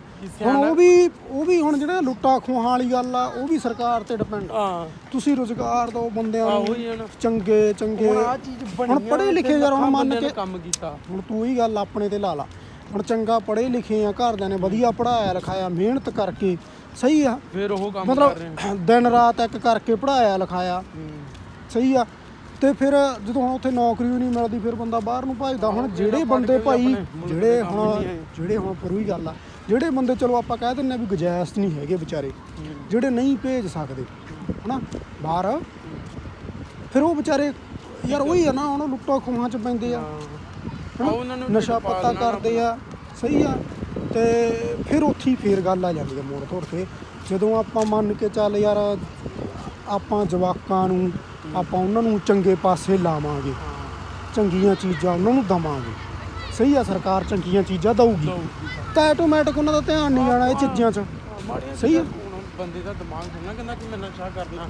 Speaker 1: ਹੁਣ ਉਹ ਵੀ ਉਹ ਵੀ ਹੁਣ ਜਿਹੜਾ ਲੁੱਟਾ ਖੋਹਾਂ ਵਾਲੀ ਗੱਲ ਆ ਉਹ ਵੀ ਸਰਕਾਰ ਤੇ ਡਿਪੈਂਡ
Speaker 2: ਹਾਂ।
Speaker 1: ਤੁਸੀਂ ਰੋਜ਼ਗਾਰ ਦਿਓ ਬੰਦਿਆਂ ਨੂੰ ਚੰਗੇ ਚੰਗੇ।
Speaker 2: ਆ
Speaker 1: ਹੁਣ ਪੜ੍ਹੇ ਲਿਖੇ ਯਾਰ ਹੁਣ ਮੰਨ ਕੇ
Speaker 2: ਕੰਮ ਕੀਤਾ।
Speaker 1: ਹੁਣ ਤੂੰ ਹੀ ਗੱਲ ਆਪਣੇ ਤੇ ਲਾ ਲਾ। ਹੁਣ ਚੰਗਾ ਪੜ੍ਹੇ ਲਿਖੇ ਆ ਘਰਦਿਆਂ ਨੇ ਵਧੀਆ ਪੜਾਇਆ ਲਿਖਾਇਆ ਮਿਹਨਤ ਕਰਕੇ ਸਹੀ ਆ।
Speaker 2: ਫਿਰ ਉਹ ਕੰਮ ਕਰ ਰਹੇ
Speaker 1: ਮਤਲਬ ਦਿਨ ਰਾਤ ਇੱਕ ਕਰਕੇ ਪੜਾਇਆ ਲਿਖਾਇਆ। ਸਹੀ ਆ। ਤੇ ਫਿਰ ਜਦੋਂ ਹੁਣ ਉੱਥੇ ਨੌਕਰੀ ਨਹੀਂ ਮਿਲਦੀ ਫਿਰ ਬੰਦਾ ਬਾਹਰ ਨੂੰ ਭੱਜਦਾ। ਹੁਣ ਜਿਹੜੇ ਬੰਦੇ ਭਾਈ ਜਿਹੜੇ ਹੁਣ ਜਿਹੜੇ ਹੁਣ ਪਰ ਉਹੀ ਗੱਲ ਆ। ਜਿਹੜੇ ਬੰਦੇ ਚਲੋ ਆਪਾਂ ਕਹਿ ਦਿੰਨੇ ਆ ਵੀ ਗੁਜਾਇਸ਼ ਨਹੀਂ ਹੈਗੇ ਵਿਚਾਰੇ ਜਿਹੜੇ ਨਹੀਂ ਭੇਜ ਸਕਦੇ ਹਨਾ? ਬਾਹਰ। ਫਿਰ ਉਹ ਵਿਚਾਰੇ ਯਾਰ ਉਹੀ ਆ ਨਾ ਹੁਣ ਲੁੱਟਾਂ ਖੋਹਾਂ ਚ ਪੈਂਦੇ ਆ। ਹਨਾ?
Speaker 2: ਉਹਨਾਂ ਨੂੰ
Speaker 1: ਨਸ਼ਾ ਪੱਤਾ ਕਰਦੇ ਆ। ਸਹੀ ਆ। ਤੇ ਫਿਰ ਉੱਥੇ ਹੀ ਫੇਰ ਗੱਲ ਆ ਜਾਂਦੀ ਆ ਮੋੜ ਤੋੜ ਕੇ। ਜਦੋਂ ਆਪਾਂ ਮੰਨ ਕੇ ਚੱਲ ਯਾਰ ਆਪਾਂ ਜਵਾਕਾਂ ਨੂੰ ਆਪਾਂ ਉਹਨਾਂ ਨੂੰ ਚੰਗੇ ਪਾਸੇ ਲਾਵਾਂਗੇ ਚੰਗੀਆਂ ਚੀਜ਼ਾਂ ਉਹਨਾਂ ਨੂੰ ਦਵਾਂਗੇ। ਸਹੀ ਆ ਸਰਕਾਰ ਚੰਗੀਆਂ ਚੀਜ਼ਾਂ ਦਊਗੀ। ਤਾਂ ਆਟੋਮੈਟਿਕ ਉਹਨਾਂ ਦਾ ਧਿਆਨ ਨਹੀਂ ਜਾਣਾ ਇਹ ਚੀਜ਼ਾਂ 'ਚ। ਸਹੀ ਆ।
Speaker 2: ਬੰਦੇ ਦਾ ਦਿਮਾਗ ਸੁਣਨਾ ਕਹਿੰਦਾ ਕਿ ਮੈਂ ਨਸ਼ਾ ਕਰਨਾ।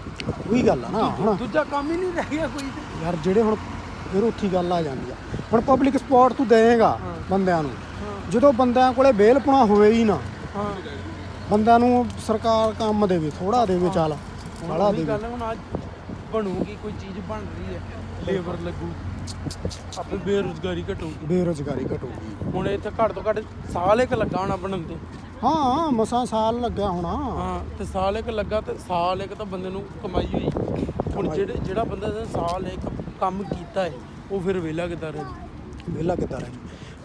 Speaker 1: ਉਹੀ ਗੱਲ ਆ ਨਾ ਹੁਣ
Speaker 2: ਦੂਜਾ ਕੰਮ ਹੀ ਨਹੀਂ ਰਹਿ ਗਿਆ ਕੋਈ।
Speaker 1: ਯਾਰ ਜਿਹੜੇ ਹੁਣ ਫਿਰ ਉੱਥੇ ਹੀ ਗੱਲ ਆ ਜਾਂਦੀ ਆ। ਹੁਣ ਪਬਲਿਕ ਸਪੋਰਟ ਤੂੰ ਦੇਏਗਾ ਬੰਦਿਆਂ ਨੂੰ। ਜਦੋਂ ਬੰਦਿਆਂ ਕੋਲੇ ਬੇਲ ਪੁਣਾ ਹੋਵੇ ਹੀ ਨਾ
Speaker 2: ਹਾਂ।
Speaker 1: ਬੰਦਿਆਂ ਨੂੰ ਸਰਕਾਰ ਕੰਮ ਦੇਵੇ ਥੋੜਾ ਦੇਵੇ ਚੱਲ
Speaker 2: ਉਹੀ
Speaker 1: ਦੇਵੇ।
Speaker 2: ਗੱਲ ਹੁਣ ਅੱਜ ਬਣੂਗੀ ਕੋਈ ਚੀਜ਼ ਬਣ ਰਹੀ ਹੈ ਲੇਬਰ ਲੱਗੂ। ਆਪੇ ਬੇਰੁਜ਼ਗਾਰੀ ਘਟੂਗੀ।
Speaker 1: ਬੇਰੁਜ਼ਗਾਰੀ ਘਟੂਗੀ।
Speaker 2: ਹੁਣ ਇੱਥੇ ਘੱਟ ਤੋਂ ਘੱਟ ਸਾਲ ਇੱਕ ਲੱਗਾ ਹੋਣਾ ਬਣਨ ਤੇ।
Speaker 1: ਹਾਂ ਮਸਾਂ ਸਾਲ ਲੱਗਿਆ ਹੋਣਾ।
Speaker 2: ਹਾਂ ਤੇ ਸਾਲ ਇੱਕ ਲੱਗਾ ਤੇ ਸਾਲ ਇੱਕ ਤਾਂ ਬੰਦੇ ਨੂੰ ਕਮਾਈ ਹੋਈ। ਹੁਣ ਜਿਹੜੇ ਜਿਹੜਾ ਬੰਦਾ ਸਾਲ ਇੱਕ ਕੰਮ ਕੀਤਾ ਹੈ ਉਹ ਫਿਰ ਵਿਹਲਾ ਕਿੱਦਾਂ ਰਹੇ?
Speaker 1: ਵਿਹਲਾ ਕਿੱਦਾਂ ਰਹਿ?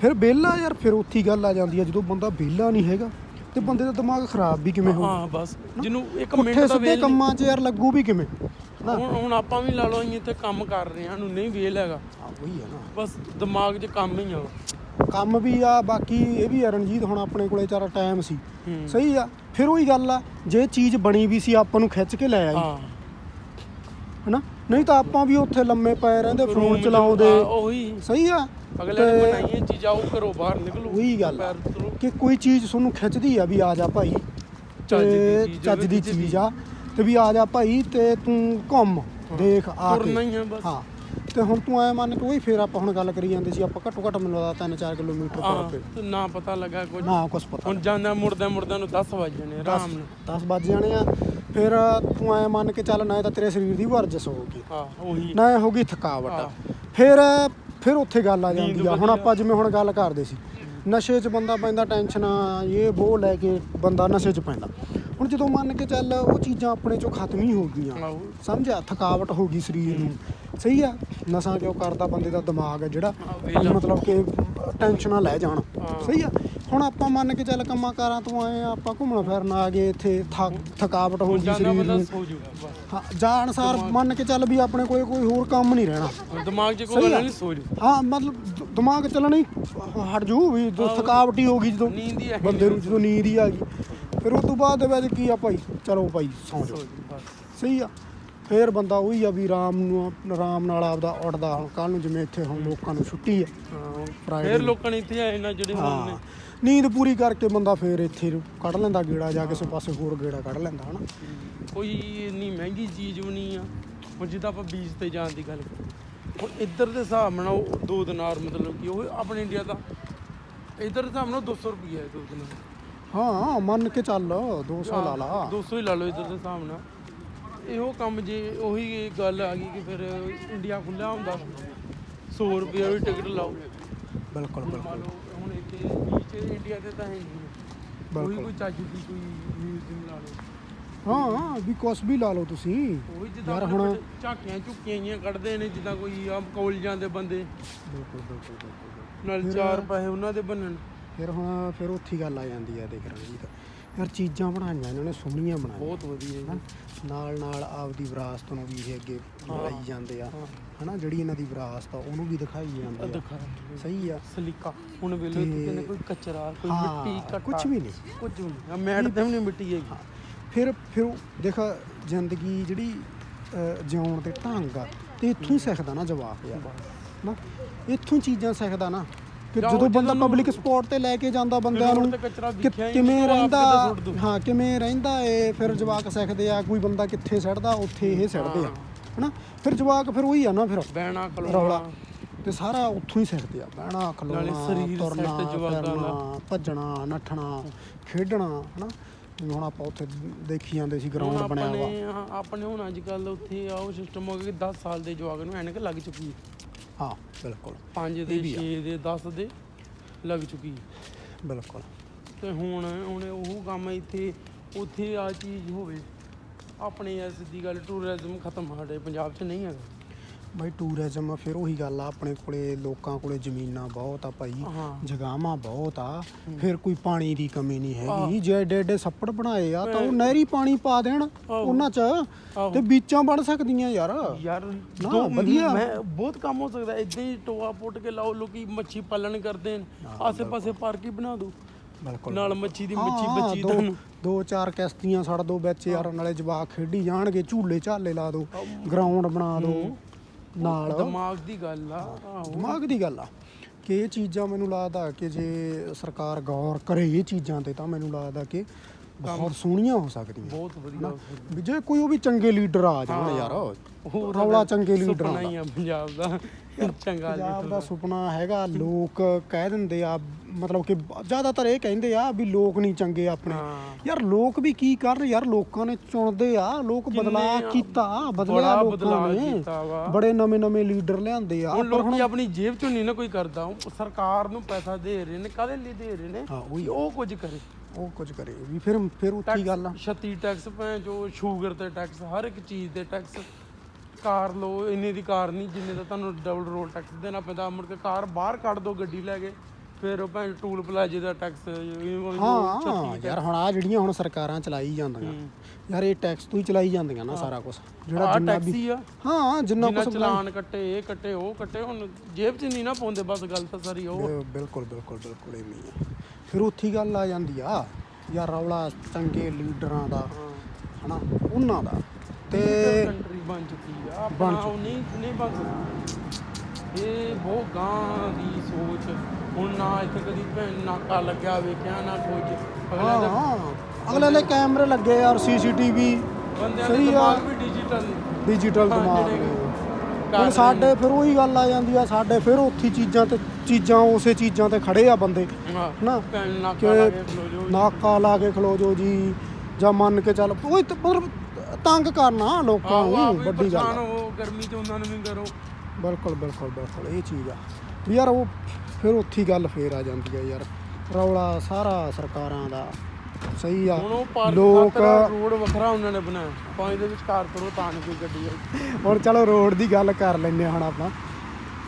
Speaker 1: ਫਿਰ ਵਿਹਲਾ ਯਾਰ ਫਿਰ ਉੱਥੀ ਗੱਲ ਆ ਜਾਂਦੀ ਆ ਜਦੋਂ ਬੰਦਾ ਵਿਹਲਾ ਨਹੀਂ ਹੈਗਾ ਤੇ ਬੰਦੇ ਦਾ ਦਿਮਾਗ ਖਰਾਬ ਵੀ ਕਿਵੇਂ ਹੋਊ?
Speaker 2: ਹਾਂ ਬਸ। ਜਿਹਨੂੰ ਇੱਕ ਮਿੰਟ ਦਾ ਵੇਲ
Speaker 1: ਕੰਮਾਂ 'ਚ ਯਾਰ ਲੱਗੂ ਵੀ ਕਿਵੇਂ?
Speaker 2: ਹੁਣ ਹੁਣ ਆਪਾਂ ਵੀ ਲਾ ਲਓ ਅਸੀਂ ਇੱਥੇ ਕੰਮ ਕਰ ਰਹੇ ਹਾਂ ਨੂੰ ਨਹੀਂ ਵੇਲ ਹੈਗਾ।
Speaker 1: ਹਾਂ ਉਹੀ ਆ ਨਾ।
Speaker 2: ਬਸ ਦਿਮਾਗ 'ਚ ਕੰਮ ਹੀ ਆ।
Speaker 1: ਕੰਮ ਵੀ ਆ ਬਾਕੀ ਇਹ ਵੀ ਆ ਰਣਜੀਤ ਹੁਣ ਆਪਣੇ ਕੋਲੇ ਚਾਰਾ ਟਾਈਮ ਸੀ।
Speaker 2: ਹੂੰ।
Speaker 1: ਸਹੀ ਆ ਫਿਰ ਉਹੀ ਗੱਲ ਆ ਜੇ ਚੀਜ਼ ਬਣੀ ਵੀ ਸੀ ਆਪਾਂ ਨੂੰ ਖਿੱਚ ਕੇ ਲੈ ਆਈ।
Speaker 2: ਹਾਂ।
Speaker 1: ਹਨਾ? ਨਹੀਂ ਤਾਂ ਆਪਾਂ ਵੀ ਉੱਥੇ ਲੰਮੇ ਪਏ ਰਹਿੰਦੇ ਫੋਨ ਚਲਾਉਂਦੇ।
Speaker 2: ਉਹੀ।
Speaker 1: ਸਹੀ ਆ?
Speaker 2: ਅਗਲੇ ਨੇ
Speaker 1: ਤੇ
Speaker 2: ਬਣਾਈਆਂ ਚੀਜ਼ਾਂ ਉਹ ਘਰੋਂ ਬਾਹਰ ਨਿਕਲੋ।
Speaker 1: ਉਹੀ ਗੱਲ। ਕਿ ਕੋਈ ਚੀਜ਼ ਤੁਹਾਨੂੰ ਖਿੱਚਦੀ ਆ ਵੀ ਆ ਜਾ ਭਾਈ।
Speaker 2: ਚੱਜ ਦੀ ਚੀਜ਼
Speaker 1: ਆ। ਤੇ ਵੀ ਆ ਜਾ ਭਾਈ ਤੇ ਤੂੰ ਘੁੰਮ ਦੇਖ ਆ ਕੇ।
Speaker 2: ਹਾਂ।
Speaker 1: ਤੇ ਹੁਣ ਤੂੰ ਐ ਮੰਨ ਕੇ ਉਹੀ ਫੇਰ ਆਪਾਂ ਹੁਣ ਗੱਲ ਕਰੀ ਜਾਂਦੇ ਸੀ ਆਪਾਂ ਘੱਟੋ ਘੱਟ ਮੈਨੂੰ ਲੱਗਦਾ 3-4 ਕਿਲੋਮੀਟਰ ਪਰ
Speaker 2: ਤੇ ਨਾ ਪਤਾ ਲੱਗਾ ਕੁਝ
Speaker 1: ਨਾ ਕੁਛ ਪਤਾ
Speaker 2: ਹੁਣ ਜਾਂਦਾ ਮੁੜਦਾ ਮੁੜਦਾ ਨੂੰ 10 ਵਜ ਜਾਣੇ ਆਰਾਮ ਨਾਲ।
Speaker 1: 10 ਵੱਜ ਜਾਣੇ ਆ। ਫਿਰ ਤੂੰ ਐ ਮੰਨ ਕੇ ਚੱਲ ਨਾ ਤਾਂ ਤੇਰੇ ਸਰੀਰ ਦੀ ਵਰਜਸ ਹੋਊਗੀ।
Speaker 2: ਹਾਂ ਉਹੀ।
Speaker 1: ਨਾ ਇਹ ਹੋਗੀ ਥਕਾਵਟ। ਫਿਰ ਫਿਰ ਉੱਥੇ ਗੱਲ ਆ ਜਾਂਦੀ ਆ। ਹੁਣ। ਆਪਾਂ ਜਿਵੇਂ ਹੁਣ ਗੱਲ ਕਰਦੇ ਸੀ ਨਸ਼ੇ 'ਚ ਬੰਦਾ ਪੈਂਦਾ ਟੈਨਸ਼ਨਾਂ ਇਹ ਉਹ ਲੈ ਕੇ ਬੰਦਾ ਨਸ਼ੇ 'ਚ ਪੈਂਦਾ। ਹੁਣ ਜਦੋਂ ਮੰਨ ਕੇ ਚੱਲ ਉਹ ਚੀਜ਼ਾਂ ਆਪਣੇ 'ਚੋਂ ਖਤਮ ਹੀ ਹੋ ਗਈਆਂ।
Speaker 2: ਆਹੋ।
Speaker 1: ਸਮਝਿਆ? ਥਕਾਵਟ ਹੋ ਗਈ ਸਰੀਰ ਨੂੰ। ਸਹੀ ਆ ਨਸ਼ਾ ਕਿਉਂ ਕਰਦਾ ਬੰਦੇ ਦਾ ਦਿਮਾਗ ਹੈ ਜਿਹੜਾ। ਮਤਲਬ ਕਿ ਟੈਨਸ਼ਨਾਂ ਲੈ ਜਾਣ। ਸਹੀ ਆ ਹੁਣ ਆਪਾਂ ਮੰਨ ਕੇ ਚੱਲ ਕੰਮਾਂ ਕਾਰਾਂ ਤੋਂ ਆਏ ਆ ਆਪਾਂ ਘੁੰਮਣ ਫਿਰਨ ਆ ਗਏ ਇੱਥੇ ਥਕ- ਥਕਾਵਟ ਹੋ ਗਈ ਸਰੀਰ ਨੂੰ। ਹਾਂ ਜਾਣ ਸਾਰ ਮੰਨ ਕੇ ਚੱਲ ਵੀ ਆਪਣੇ ਕੋਲ ਕੋਈ ਹੋਰ ਕੰਮ ਨਹੀਂ ਰਹਿਣਾ।
Speaker 2: ਹੁਣ ਦਿਮਾਗ 'ਚ ਕੋਈ ਗੱਲ
Speaker 1: ਆ।
Speaker 2: ਨਹੀਂ ਸੋ
Speaker 1: ਹਾਂ ਮਤਲਬ ਦਿਮਾਗ ਚੱਲਣਾ ਹੀ ਹਟ ਜੂ ਵੀ ਥਕਾਵਟ ਹੀ ਹੋ ਗਈ ਜਦੋਂ
Speaker 2: ਆ।
Speaker 1: ਬੰਦੇ ਨੂੰ ਜਦੋਂ ਨੀਂਦ ਹੀ ਆ ਗਈ। ਫਿਰ ਉਸ ਤੋਂ ਬਾਅਦ ਵਿੱਚ ਕੀ ਆ ਭਾਈ? ਚਲੋ ਭਾਈ ਸੌਂ ਜਾਓ। ਸਹੀ ਆ। ਫਿਰ ਬੰਦਾ ਉਹੀ ਆ ਵੀ ਆਰਾਮ ਨੂੰ ਆਰਾਮ ਨਾਲ ਆਪਦਾ ਉੱਠਦਾ ਹੁਣ ਕੱਲ ਨੂੰ ਜਿਵੇਂ ਇੱਥੇ ਹੁਣ ਲੋਕਾਂ ਨੂੰ ਛੁੱਟੀ ਆ।
Speaker 2: ਫਿਰ ਲੋਕਾਂ ਨੇ ਇੱਥੇ ਆਏ ਨਾ ਜਿਹੜੇ ਹੁਣ ਨੇ।
Speaker 1: ਨੀਂਦ ਪੂਰੀ ਕਰਕੇ ਬੰਦਾ ਫਿਰ ਇੱਥੇ ਕੱਢ ਲੈਂਦਾ ਗੇੜਾ ਜਾਂ ਕਿਸੇ ਪਾਸੇ ਹੋਰ ਗੇੜਾ ਕੱਢ ਲੈਂਦਾ ਹਨਾ।
Speaker 2: ਕੋਈ ਇੰਨੀ ਮਹਿੰਗੀ ਚੀਜ਼ ਵੀ ਨਹੀਂ ਆ। ਹੁਣ ਜਿੱਦਾਂ ਆਪਾਂ ਬੀਜ ਤੇ ਜਾਣ ਦੀ ਗੱਲ ਕਰੀਏ ਹੁਣ ਇੱਧਰ ਦੇ ਹਿਸਾਬ ਨਾਲ ਉਹ ਦੋ ਦਿਨਾਰ ਮਤਲਬ ਕਿ ਉਹ ਆਪਣੇ ਇੰਡੀਆ ਦਾ ਇੱਧਰ ਦੇ ਹਿਸਾਬ ਨਾਲ 200 ਰੁਪਏ ਹੈ ਦੋ ਦਿਨਾਰ
Speaker 1: ਹਾਂ ਮੰਨ ਕੇ ਚੱਲ 200 ਲਾ ਲਾ।
Speaker 2: 200 ਹੀ ਲਾ ਲਓ ਇੱਧਰ ਦੇ ਹਿਸਾਬ ਨਾਲ। ਇਹੋ ਕੰਮ ਜੇ ਉਹੀ ਗੱਲ ਆ ਗਈ ਕਿ ਫਿਰ ਇੰਡੀਆ ਖੁੱਲਿਆ ਹੁੰਦਾ। 100 ਰੁਪਏ ਵੀ ਟਿਕਟ ਲਾਓ।
Speaker 1: ਬਿਲਕੁਲ ਬਿਲਕੁਲ।
Speaker 2: ਹੁਣ ਇੱਥੇ ਬੀਚ ਇੰਡੀਆ ਦੇ ਤਾਂ ਹੈ ਨਹੀਂ। ਕੋਈ। ਕੋਈ ਚੱਜ ਦੀ ਕੋਈ ਮਿਊਜ਼ੀਅਮ ਲਾ ਲਓ।
Speaker 1: ਹਾਂ ਵੀ ਕੁਛ ਵੀ ਲਾ ਲਓ ਤੁਸੀਂ। ਯਾਰ ਹੁਣ-
Speaker 2: ਝਾਕੀਆਂ ਝੁੱਕੀਆਂ ਜਿਹੀਆਂ ਕੱਢਦੇ ਨੇ ਜਿੱਦਾਂ ਕੋਈ ਆ ਕਾਲਜਾਂ ਦੇ ਬੰਦੇ।
Speaker 1: ਬਿਲਕੁਲ ਬਿਲਕੁਲ
Speaker 2: ਨਾਲ ਚਾਰ ਪੈਸੇ ਉਹਨਾਂ ਦੇ ਬਣਨ।
Speaker 1: ਫਿਰ ਹੁਣ ਫਿਰ ਉੱਥੀ ਗੱਲ ਆ ਜਾਂਦੀ ਹੈ ਦੇਖ ਰਣਜੀਤ। ਯਾਰ ਚੀਜ਼ਾਂ ਬਣਾਈਆਂ ਇਹਨਾਂ ਨੇ ਸੋਹਣੀਆਂ ਬਣਾਈਆਂ।
Speaker 2: ਬਹੁਤ ਵਧੀਆ? ਜੀ।
Speaker 1: ਨਾਲ ਨਾਲ ਆਪਦੀ ਵਿਰਾਸਤ ਨੂੰ ਵੀ ਇਹ ਅੱਗੇ ਵਧਾਈ ਜਾਂਦੇ ਆ।
Speaker 2: ਹਾਂ।
Speaker 1: ਹਨਾ? ਜਿਹੜੀ ਇਹਨਾਂ ਦੀ ਵਿਰਾਸਤ ਆ ਉਹਨੂੰ ਵੀ ਦਿਖਾਈ ਜਾਂਦੇ ਆ।
Speaker 2: ਦਿਖਾ
Speaker 1: ਸਹੀ ਆ।
Speaker 2: ਸਲੀਕਾ। ਹੁਣ ਵੇਲੇ
Speaker 1: ਤੇ-
Speaker 2: ਕੋਈ ਕਚਰਾ ਕੋਈ
Speaker 1: ਹਾਂ,
Speaker 2: ਮਿੱਟੀ ਘੱਟਾ।
Speaker 1: ਕੁਛ ਵੀ ਨਹੀਂ।
Speaker 2: ਕੁਝ ਵੀ ਨਹੀਂ। ਮੈਟ ਤੇ ਵੀ ਨਹੀਂ ਮਿੱਟੀ ਹੈਗੀ।
Speaker 1: ਫਿਰ ਫਿਰ ਉਹ ਦੇਖ ਜ਼ਿੰਦਗੀ ਜਿਹੜੀ ਅਹ, ਜਿਉਣ ਦੇ ਢੰਗ ਆ ਤੇ ਇੱਥੋਂ ਹੀ ਸਿੱਖਦਾ ਨਾ ਜਵਾਬ ਯਾਰ। ਨਾ ਇੱਥੋਂ ਚੀਜ਼ਾਂ ਸਿੱਖਦਾ ਨਾ। ਕਿ ਜਦੋਂ ਬੰਦਾ ਪਬਲਿਕ ਸਪੋਰਟ ਤੇ ਲੈ ਕੇ ਜਾਂਦਾ ਬੰਦਿਆਂ ਨੂੰ ਕਿ ਕਿਵੇਂ ਰਹਿੰਦਾ। ਹਾਂ ਕਿਵੇਂ ਰਹਿੰਦਾ ਏ ਫਿਰ ਜਵਾਕ ਸਿੱਖਦੇ ਆ ਕੋਈ ਬੰਦਾ ਕਿੱਥੇ ਸੜਦਾ ਉੱਥੇ ਇਹ ਸੜਦੇ ਆ। ਹਨਾ? ਫਿਰ ਜਵਾਕ ਫਿਰ ਉਹੀ ਆ ਨਾ ਫਿਰ।
Speaker 2: ਬਹਿਣਾ ਖਲੋਣਾ।
Speaker 1: ਤੇ ਸਾਰਾ ਉੱਥੋਂ ਹੀ ਸਿੱਖਦੇ ਆ। ਬਹਿਣਾ ਖਲੋਣਾ ਤੁਰਨਾ। ਫਿਰਨਾ, ਭੱਜਣਾ ਨੱਠਣਾ ਖੇਡਣਾ ਹਨਾ? ਹੁਣ ਆਪਾਂ ਉੱਥੇ ਦੇਖੀ ਜਾਂਦੇ ਸੀ ਗਰਾਊਂਡ ਬਣਿਆ ਵਾ।
Speaker 2: ਆਪਣੇ ਹੁਣ ਅੱਜ ਕੱਲ ਉੱਥੇ ਆ ਉਹ ਸਿਸਟਮ ਹੋ ਗਿਆ ਕਿ 10 ਸਾਲ ਦੇ ਜਵਾਕ ਨੂੰ ਐਨਕ ਲੱਗ ਚੁੱਕੀ ਹੈ।
Speaker 1: ਹਾਂ ਬਿਲਕੁਲ।
Speaker 2: 5 ਦੇ 6 ਦੇ 10 ਦੇ ਲੱਗ ਚੁੱਕੀ।
Speaker 1: ਬਿਲਕੁਲ।
Speaker 2: ਤੇ ਹੁਣ ਹੁਣ ਉਹ ਕੰਮ ਇੱਥੇ ਉੱਥੇ ਆ ਚੀਜ਼ ਹੋਵੇ ਆਪਣੇ ਐ ਸਿੱਧੀ ਗੱਲ ਟੂਰਿਜ਼ਮ ਖਤਮ ਸਾਡੇ ਪੰਜਾਬ 'ਚ ਨਹੀਂ ਹੈਗਾ।
Speaker 1: ਬਾਈ ਟੂਰਿਜ਼ਮ ਫਿਰ ਉਹੀ ਗੱਲ ਆ ਆਪਣੇ ਕੋਲੇ ਲੋਕਾਂ ਕੋਲੇ ਜ਼ਮੀਨਾਂ ਬਹੁਤ ਆ ਭਾਈ
Speaker 2: ਹਾਂ।
Speaker 1: ਜਗਾਵਾਂ ਬਹੁਤ ਆ ਫਿਰ ਕੋਈ ਪਾਣੀ ਦੀ ਕਮੀ ਨਹੀਂ ਹੈਗੀ। ਜੇ ਏਡੇ ਏਡੇ ਸੱਪੜ ਬਣਾਏ ਆ ਤਾਂ ਉਹ ਨਹਿਰੀ ਪਾਣੀ ਪਾ ਦੇਣ ਉਹਨਾਂ 'ਚ। ਤੇ ਬੀਚਾਂ ਬਣ ਸਕਦੀਆਂ ਯਾਰ।
Speaker 2: ਯਾਰ
Speaker 1: ਨਾ,
Speaker 2: ਦੋ
Speaker 1: ਵਧੀਆ।
Speaker 2: ਮੈਂ ਬਹੁਤ ਕੰਮ ਹੋ ਸਕਦਾ ਇਦਾਂ ਹੀ ਟੋਆ ਪੁੱਟ ਕੇ ਲਾਓ ਲੋਕੀ ਮੱਛੀ ਪਾਲਣ ਕਰਦੇ ਨੇ ਆਸੇ ਪਾਸੇ ਪਾਰਕ ਹੀ ਬਣਾ ਦੋ।
Speaker 1: ਬਿਲਕੁਲ
Speaker 2: ਨਾਲ ਮੱਛੀ ਦੀ ਮੱਛੀ
Speaker 1: ਹਾਂ,
Speaker 2: ਬੱਚੀ
Speaker 1: ਦੋ-
Speaker 2: ਤੁਹਾਨੂੰ।
Speaker 1: ਦੋ ਚਾਰ ਕਿਸ਼ਤੀਆਂ ਛੱਡ ਦੋ ਵਿੱਚ ਯਾਰ ਨਾਲੇ ਜਵਾਕ ਖੇਡੀ ਜਾਣਗੇ ਝੂਲੇ ਝਾਲੇ ਲਾ ਦੋ ਗਰਾਊਂਡ ਬਣਾ ਦੋ। ਨਾਲ।
Speaker 2: ਦਿਮਾਗ ਦੀ ਗੱਲ ਆ।
Speaker 1: ਦਿਮਾਗ ਦੀ ਗੱਲ ਆ ਕਿ ਇਹ ਚੀਜ਼ਾਂ ਮੈਨੂੰ ਲੱਗਦਾ ਕਿ ਜੇ ਸਰਕਾਰ ਗੌਰ ਕਰੇ ਇਹ ਚੀਜ਼ਾਂ ਤੇ ਤਾਂ ਮੈਨੂੰ ਲੱਗਦਾ ਕਿ ਬਹੁਤ ਸੋਹਣੀਆਂ ਹੋ ਸਕਦੀਆਂ।
Speaker 2: ਬਹੁਤ ਵਧੀਆ।
Speaker 1: ਵੀ ਜੇ ਕੋਈ ਉਹ ਵੀ ਚੰਗੇ ਲੀਡਰ ਆ ਜਾਣ। ਯਾਰ।
Speaker 2: ਉਹ
Speaker 1: ਰੌਲਾ ਚੰਗੇ ਲੀਡਰਾਂ ਦਾ।
Speaker 2: ਪੰਜਾਬ ਦਾ। ਚੰਗਾ
Speaker 1: ਪੰਜਾਬ
Speaker 2: ਲੀਡਰ
Speaker 1: ਦਾ ਸੁਪਨਾ ਹੈਗਾ ਲੋਕ ਕਹਿ ਦਿੰਦੇ ਆ ਮਤਲਬ ਕਿ ਜ਼ਿਆਦਾਤਰ ਇਹ ਕਹਿੰਦੇ ਆ ਵੀ ਲੋਕ ਨਹੀਂ ਚੰਗੇ ਆਪਣੇ। ਯਾਰ ਲੋਕ ਵੀ ਕੀ ਕਰਨ ਯਾਰ ਲੋਕਾਂ ਨੇ ਚੁਣਦੇ ਆ ਲੋਕ
Speaker 2: ਆ,
Speaker 1: ਕੀਤਾ ਬਦਲਿਆ ਲੋਕਾਂ ਨੇ। ਬੜੇ ਨਵੇਂ ਨਵੇਂ ਲੀਡਰ ਲਿਆਂਦੇ ਆ।
Speaker 2: ਹੁਣ ਲੋਕੀ ਆਪਣੀ ਜੇਬ ਚੋਂ ਨਹੀਂ ਨਾ ਕੋਈ ਕਰਦਾ। ਸਰਕਾਰ ਨੂੰ ਪੈਸਾ ਦੇ ਰਹੇ ਨੇ ਕਾਹਦੇ ਲਈ ਦੇ ਰਹੇ ਨੇ?
Speaker 1: ਹਾਂ ਉਹੀ।
Speaker 2: ਕੁਝ ਕਰੇ।
Speaker 1: ਉਹ ਕੁਝ ਕਰੇ। ਵੀ ਫਿਰ ਫਿਰ ਉੱਥੀ ਗੱਲ ਆ।
Speaker 2: 36 ਟੈਕਸ ਭੈਣ ਜੋ ਸ਼ੂਗਰ ਤੇ ਟੈਕਸ ਹਰ ਇੱਕ ਚੀਜ਼ ਦੇ ਟੈਕਸ ਕਾਰ ਲੋ ਇੰਨੇ ਦੀ ਕਾਰ ਨਹੀਂ ਜਿੰਨੇ ਦਾ ਤੁਹਾਨੂੰ ਡਬਲ ਰੋਡ ਟੈਕਸ ਦੇਣਾ ਪੈਂਦਾ ਮੁੜ ਕੇ ਕਾਰ ਬਾਹਰ ਕੱਢ ਦੋ ਗੱਡੀ ਲੈ ਕੇ ਫਿਰ ਉਹ ਭੈਣ ਟੂਲ ਪਲਾਜੇ ਦਾ ਟੈਕਸ
Speaker 1: ਹਾਂ ਯਾਰ ਹੁਣ ਆ ਜਿਹੜੀਆਂ ਹੁਣ ਸਰਕਾਰਾਂ ਚਲਾਈ ਜਾਂਦੀਆਂ ਯਾਰ ਇਹ ਟੈਕਸ ਤੋਂ ਹੀ ਚਲਾਈ ਜਾਂਦੀਆਂ ਨਾ ਸਾਰਾ ਕੁਝ ਜਿਹੜਾ ਜਿੰਨਾ ਵੀ ਹਾਂ ਜਿੰਨਾ ਕੁਝ
Speaker 2: ਚਲਾਨ ਕੱਟੇ ਇਹ ਕੱਟੇ ਉਹ ਕੱਟੇ ਹੁਣ ਜੇਬ 'ਚ ਨਹੀਂ ਨਾ ਪਾਉਂਦੇ ਬਸ ਗੱਲ ਤਾਂ ਸਾਰੀ ਉਹ
Speaker 1: ਬਿਲਕੁਲ ਬਿਲਕੁਲ ਬਿਲਕੁਲ ਐਵੇਂ ਹੀ ਆ। ਫਿਰ ਉੱਥੀ ਗੱਲ ਆ ਜਾਂਦੀ ਆ ਯਾਰ ਰੌਲਾ ਚੰਗੇ ਲੀਡਰਾਂ ਦਾ ਹਨਾ ਉਹਨਾਂ ਦਾ। ਤੇ
Speaker 2: ਕੰਟਰੀ ਬਣ ਚੁੱਕੀ ਆ ਆਪਣਾ ਉਹ ਨਹੀਂ ਨਹੀਂ ਬਣ ਸਕਦੀ। ਇਹ ਬਹੁਤ ਗਾਂ ਦੀ ਸੋਚ। ਹੁਣ ਨਾ ਇੱਥੇ ਕਦੀ ਭੈਣ ਨਾਕਾ ਲੱਗਿਆ ਵੇਖਿਆ ਨਾ ਕੁਝ। ਅਗਲੇ
Speaker 1: ਹਾਂ
Speaker 2: ਦੇ
Speaker 1: ਹਾਂ। ਅਗਲੇ ਨੇ ਕੈਮਰੇ ਲੱਗੇ ਯਾਰ ਸੀਸੀਟੀਵੀ।
Speaker 2: ਬੰਦਿਆਂ ਦੇ
Speaker 1: ਸਹੀ ਆ।
Speaker 2: ਦਿਮਾਗ ਵੀ ਡਿਜੀਟਲ
Speaker 1: ਡਿਜੀਟਲ ਦਿਮਾਗ ਨੇ। ਹੁਣ ਸਾਡੇ ਫਿਰ ਉਹੀ ਗੱਲ ਆ ਜਾਂਦੀ ਆ ਸਾਡੇ ਫਿਰ ਉੱਥੀ ਚੀਜ਼ਾਂ ਤੇ ਚੀਜ਼ਾਂ ਉਸੇ ਚੀਜ਼ਾਂ ਤੇ ਖੜੇ ਆ ਬੰਦੇ। ਨਾ?
Speaker 2: ਭੈਣ ਨਾਕਾ
Speaker 1: ਕਿ
Speaker 2: ਲਾ ਕੇ ਖਲੋ ਜਾਓ
Speaker 1: ਨਾਕਾ ਲਾ ਕੇ ਖਲੋ ਜੋ ਜੀ ਜਾਂ ਮੰਨ ਕੇ ਚੱਲ ਉਹ ਮਤਲਬ ਤੰਗ ਕਰਨਾ ਲੋਕਾਂ ਨੂੰ ਵੱਡੀ ਗੱਲ ਆ।
Speaker 2: ਗਰਮੀ ਚ ਉਹਨਾਂ ਨੂੰ ਵੀ ਕਰੋ।
Speaker 1: ਬਿਲਕੁਲ ਬਿਲਕੁਲ ਬਿਲਕੁਲ ਇਹ ਚੀਜ਼ ਆ। ਵੀ ਯਾਰ ਉਹ ਫਿਰ ਉੱਥੀ ਗੱਲ ਫੇਰ ਆ ਜਾਂਦੀ ਆ ਯਾਰ। ਰੌਲਾ ਸਾਰਾ ਸਰਕਾਰਾਂ ਦਾ। ਸਹੀ ਆ।
Speaker 2: ਹੁਣ ਉਹ ਪਾਰਕ
Speaker 1: ਲੋਕ
Speaker 2: ਰੋਡ ਵੱਖਰਾ ਉਹਨਾਂ ਨੇ ਬਣਾਇਆ। ਪਾਣੀ ਦੇ ਵਿੱਚ ਕਾਰ ਕਰੋ ਤਾਂ ਨਹੀਂ ਕੋਈ ਗੱਡੀ ਆਈ
Speaker 1: ਹੁਣ ਚਲੋ ਰੋਡ ਦੀ ਗੱਲ ਕਰ ਹਾਂ ਹੁਣ ਆਪਾਂ।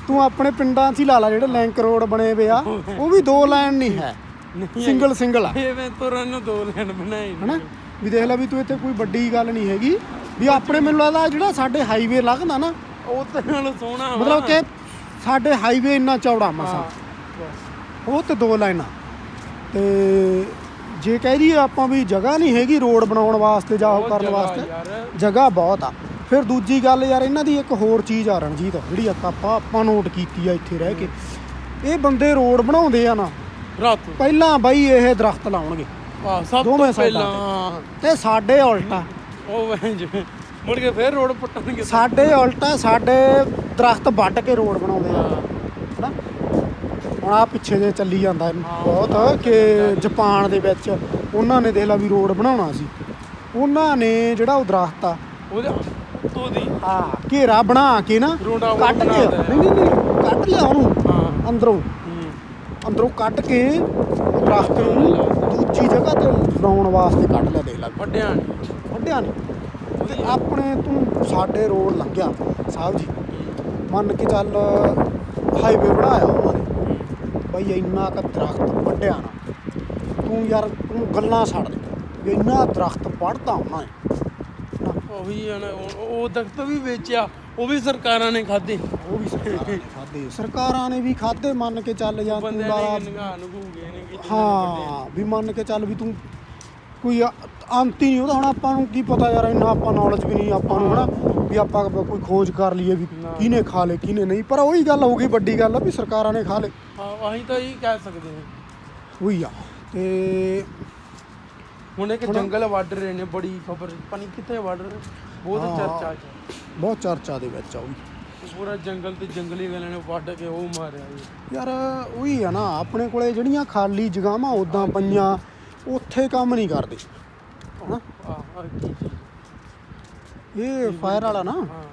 Speaker 1: ਤੂੰ ਆਪਣੇ ਪਿੰਡਾਂ 'ਚ ਹੀ ਲਾ ਲਾ ਜਿਹੜੇ ਲਿੰਕ ਰੋਡ ਬਣੇ ਵੇ ਆ। ਉਹ ਵੀ ਦੋ ਲਾਈਨ ਨਹੀਂ ਹੈ।
Speaker 2: ਨਹੀਂ
Speaker 1: ਸਿੰਗਲ ਸਿੰਗਲ ਆ।
Speaker 2: ਐਵੇਂ ਤੁਰਨ ਨੂੰ ਦੋ ਲੈਣ ਬਣਾਏ ਨੇ।
Speaker 1: ਹਨਾ? ਵੀ ਦੇਖ ਲੈ ਵੀ ਤੂੰ ਇੱਥੇ ਕੋਈ ਵੱਡੀ ਗੱਲ ਨਹੀਂ ਹੈਗੀ। ਵੀ ਆਪਣੇ ਮੈਨੂੰ ਲੱਗਦਾ ਜਿਹੜਾ ਸਾਡੇ ਹਾਈਵੇ ਲੱਗਦਾ ਨਾ
Speaker 2: ਉਹ ਤੇ ਨਾਲ ਸੋਹਣਾ ਵਾ।
Speaker 1: ਮਤਲਬ ਕਿ ਸਾਡੇ ਹਾਈਵੇ ਇੰਨਾ ਚੌੜਾ ਮਸਾ।
Speaker 2: ਬਸ।
Speaker 1: ਉਹ ਤੇ ਦੋ ਲਾਈਨਾਂ। ਤੇ ਜੇ ਕਹਿ ਦਈਏ ਆਪਾਂ ਵੀ ਜਗ੍ਹਾ ਨਹੀਂ ਹੈਗੀ ਰੋਡ ਬਣਾਉਣ ਵਾਸਤੇ ਜਾਂ ਉਹ
Speaker 2: ਬਹੁਤ
Speaker 1: ਕਰਨ
Speaker 2: ਜਗ੍ਹਾ
Speaker 1: ਵਾਸਤੇ
Speaker 2: ਯਾਰ।
Speaker 1: ਜਗ੍ਹਾ ਬਹੁਤ ਆ। ਫਿਰ ਦੂਜੀ ਗੱਲ ਯਾਰ ਇਹਨਾਂ ਦੀ ਇੱਕ ਹੋਰ ਚੀਜ਼ ਆ ਰਣਜੀਤ ਜਿਹੜੀ ਆਪਾਂ ਆਪਾਂ ਆਪਾਂ ਨੋਟ ਕੀਤੀ ਆ ਇੱਥੇ ਰਹਿ ਕੇ। ਇਹ ਬੰਦੇ ਰੋਡ ਬਣਾਉਂਦੇ ਆ ਨਾ
Speaker 2: ਰਾਤ।
Speaker 1: ਪਹਿਲਾਂ ਬਾਈ ਇਹ ਦਰਖਤ ਲਾਉਣਗੇ।
Speaker 2: ਆਹ ਸਭ
Speaker 1: ਦੋਵੇਂ
Speaker 2: ਤੋਂ
Speaker 1: ਸਾਈਡਾਂ
Speaker 2: ਪਹਿਲਾਂ
Speaker 1: ਤੇ। ਸਾਡੇ ਉਲਟਾ।
Speaker 2: ਉਹ ਵੈਂਜ ਮੁੜ ਕੇ ਫੇਰ ਰੋਡ ਪੱਟਣਗੇ।
Speaker 1: ਸਾਡੇ ਉਲਟਾ ਸਾਡੇ ਦਰਖਤ ਵੱਢ ਕੇ ਰੋਡ ਬਣਾਉਂਦੇ ਆ। ਹਨਾ? ਹੁਣ ਆ ਪਿੱਛੇ ਜੇ ਚੱਲੀ ਜਾਂਦਾ ਬਹੁਤ ਕਿ ਜਾਪਾਨ ਦੇ ਵਿੱਚ ਉਹਨਾਂ ਨੇ ਦੇਖ ਲਾ ਵੀ ਰੋਡ ਬਣਾਉਣਾ ਸੀ। ਉਹਨਾਂ ਨੇ ਜਿਹੜਾ ਉਹ ਦਰਖਤ ਆ
Speaker 2: ਉਹਦੇ ਉੱਤੋਂ ਦੀ
Speaker 1: ਆ ਘੇਰਾ ਬਣਾ ਕੇ ਨਾ
Speaker 2: ਰੋਡਾ ਬਣਾ
Speaker 1: ਲਿਆ।
Speaker 2: ਦਿੱਤਾ।
Speaker 1: ਨਹੀਂ ਨਹੀਂ ਨਹੀਂ ਕੱਢ ਲਿਆ ਉਹਨੂੰ
Speaker 2: ਹਾਂ।
Speaker 1: ਅੰਦਰੋਂ।
Speaker 2: ਹੂੰ।
Speaker 1: ਅੰਦਰੋਂ ਕੱਢ ਕੇ ਦਰਖਤ ਨੂੰ ਦੂਜੀ ਜਗ੍ਹਾ ਤੇ ਲਾਉਣ ਵਾਸਤੇ ਕੱਢ ਲਿਆ ਦੇਖ ਲਾ।
Speaker 2: ਵੱਡਿਆਂ ਨੇ।
Speaker 1: ਵੱਡਿਆ ਨਹੀਂ ਤੇ ਆਪਣੇ ਤੂੰ ਸਾਡੇ ਰੋਡ ਲੰਘਿਆ। ਸਾਹਿਬ ਜੀ ਮੰਨ ਕੇ ਚੱਲ ਹਾਈਵੇ ਬਣਾਇਆ ਉਹਨਾਂ ਨੇ। ਬਈ ਇੰਨਾ ਕ ਦਰਖਤ ਵੱਢਿਆ ਨਾ। ਤੂੰ ਯਾਰ ਤੂੰ ਗੱਲਾਂ ਛੱਡ ਦੇ। ਵੀ ਇੰਨਾ ਦਰਖਤ ਵੱਢਦਾ ਉਹਨਾਂ ਨੇ। ਨਾ,
Speaker 2: ਉਹ ਵੀ ਆ ਨਾ, ਉਹ ਦਖਤ ਵੀ ਵੇਚਿਆ ਉਹ ਵੀ ਸਰਕਾਰਾਂ ਨੇ ਖਾਦੇ
Speaker 1: ਉਹ ਵੀ ਸਰਕਾਰਾਂ ਨੇ। ਖਾਦੇ ਸਰਕਾਰਾਂ ਨੇ ਵੀ ਖਾਦੇ ਮੰਨ ਕੇ ਚੱਲ ਜਾਂ ਤੂੰ
Speaker 2: ਨਿਗਾਹ ਨੂੰ ਨੇ ਕਿ
Speaker 1: ਹਾਂ ਵੀ ਮੰਨ ਕੇ ਚੱਲ ਵੀ ਤੂੰ ਕੋਈ ਅੰਤ ਹੀ ਨਹੀਂ ਉਹਦਾ ਹੁਣ ਆਪਾਂ ਨੂੰ ਕੀ ਪਤਾ ਯਾਰ ਇੰਨਾ ਆਪਾਂ ਨੌਲੇਜ ਵੀ ਨਹੀਂ ਆਪਾਂ ਨੂੰ ਹਨਾ ਵੀ ਆਪਾਂ ਕੋਈ ਖੋਜ ਕਰ ਲਈਏ ਵੀ। ਕਿਹਨੇ ਖਾ ਲੇ ਕਿਹਨੇ ਨਹੀਂ। ਪਰ ਉਹੀ ਗੱਲ ਹੋ ਗਈ ਵੱਡੀ ਗੱਲ ਆ ਵੀ ਸਰਕਾਰਾਂ ਨੇ ਖਾ ਲੇ
Speaker 2: ਹਾਂ ਅਸੀਂ ਤਾਂ ਇਹ ਕਹਿ ਸਕਦੇ ਹਾਂ।
Speaker 1: ਉਹੀ ਆ। ਤੇ
Speaker 2: ਹੁਣ ਇੱਕ ਜੰਗਲ ਵੱਢ ਰਹੇ ਨੇ ਬੜੀ ਖਬਰ ਪਨੀ ਕਿੱਥੇ ਵੱਢ ਰਹੇ ਬਹੁਤ। ਚਰਚਾ ਚ
Speaker 1: ਬਹੁਤ ਚਰਚਾ ਦੇ ਵਿੱਚ ਆ ਉਹ
Speaker 2: ਪੂਰਾ ਜੰਗਲ ਤੇ ਜੰਗਲੀ ਵਾਲਿਆਂ ਨੇ ਵੱਢ ਕੇ ਉਹ ਮਾਰਿਆ ਜੀ।
Speaker 1: ਯਾਰ ਉਹੀ ਆ ਨਾ ਆਪਣੇ ਕੋਲੇ ਜਿਹੜੀਆਂ ਖਾਲੀ ਜਗਾਵਾਂ ਉਦਾਂ ਪਈਆਂ ਉੱਥੇ ਕੰਮ ਨਹੀਂ ਕਰਦੇ। ਹਨਾ?
Speaker 2: ਆਹ ਆਹ ਕੀ ਚੀਜ਼।
Speaker 1: ਇਹ ਫਾਇਰ ਵਾਲਾ ਨਾ।
Speaker 2: ਹਾਂ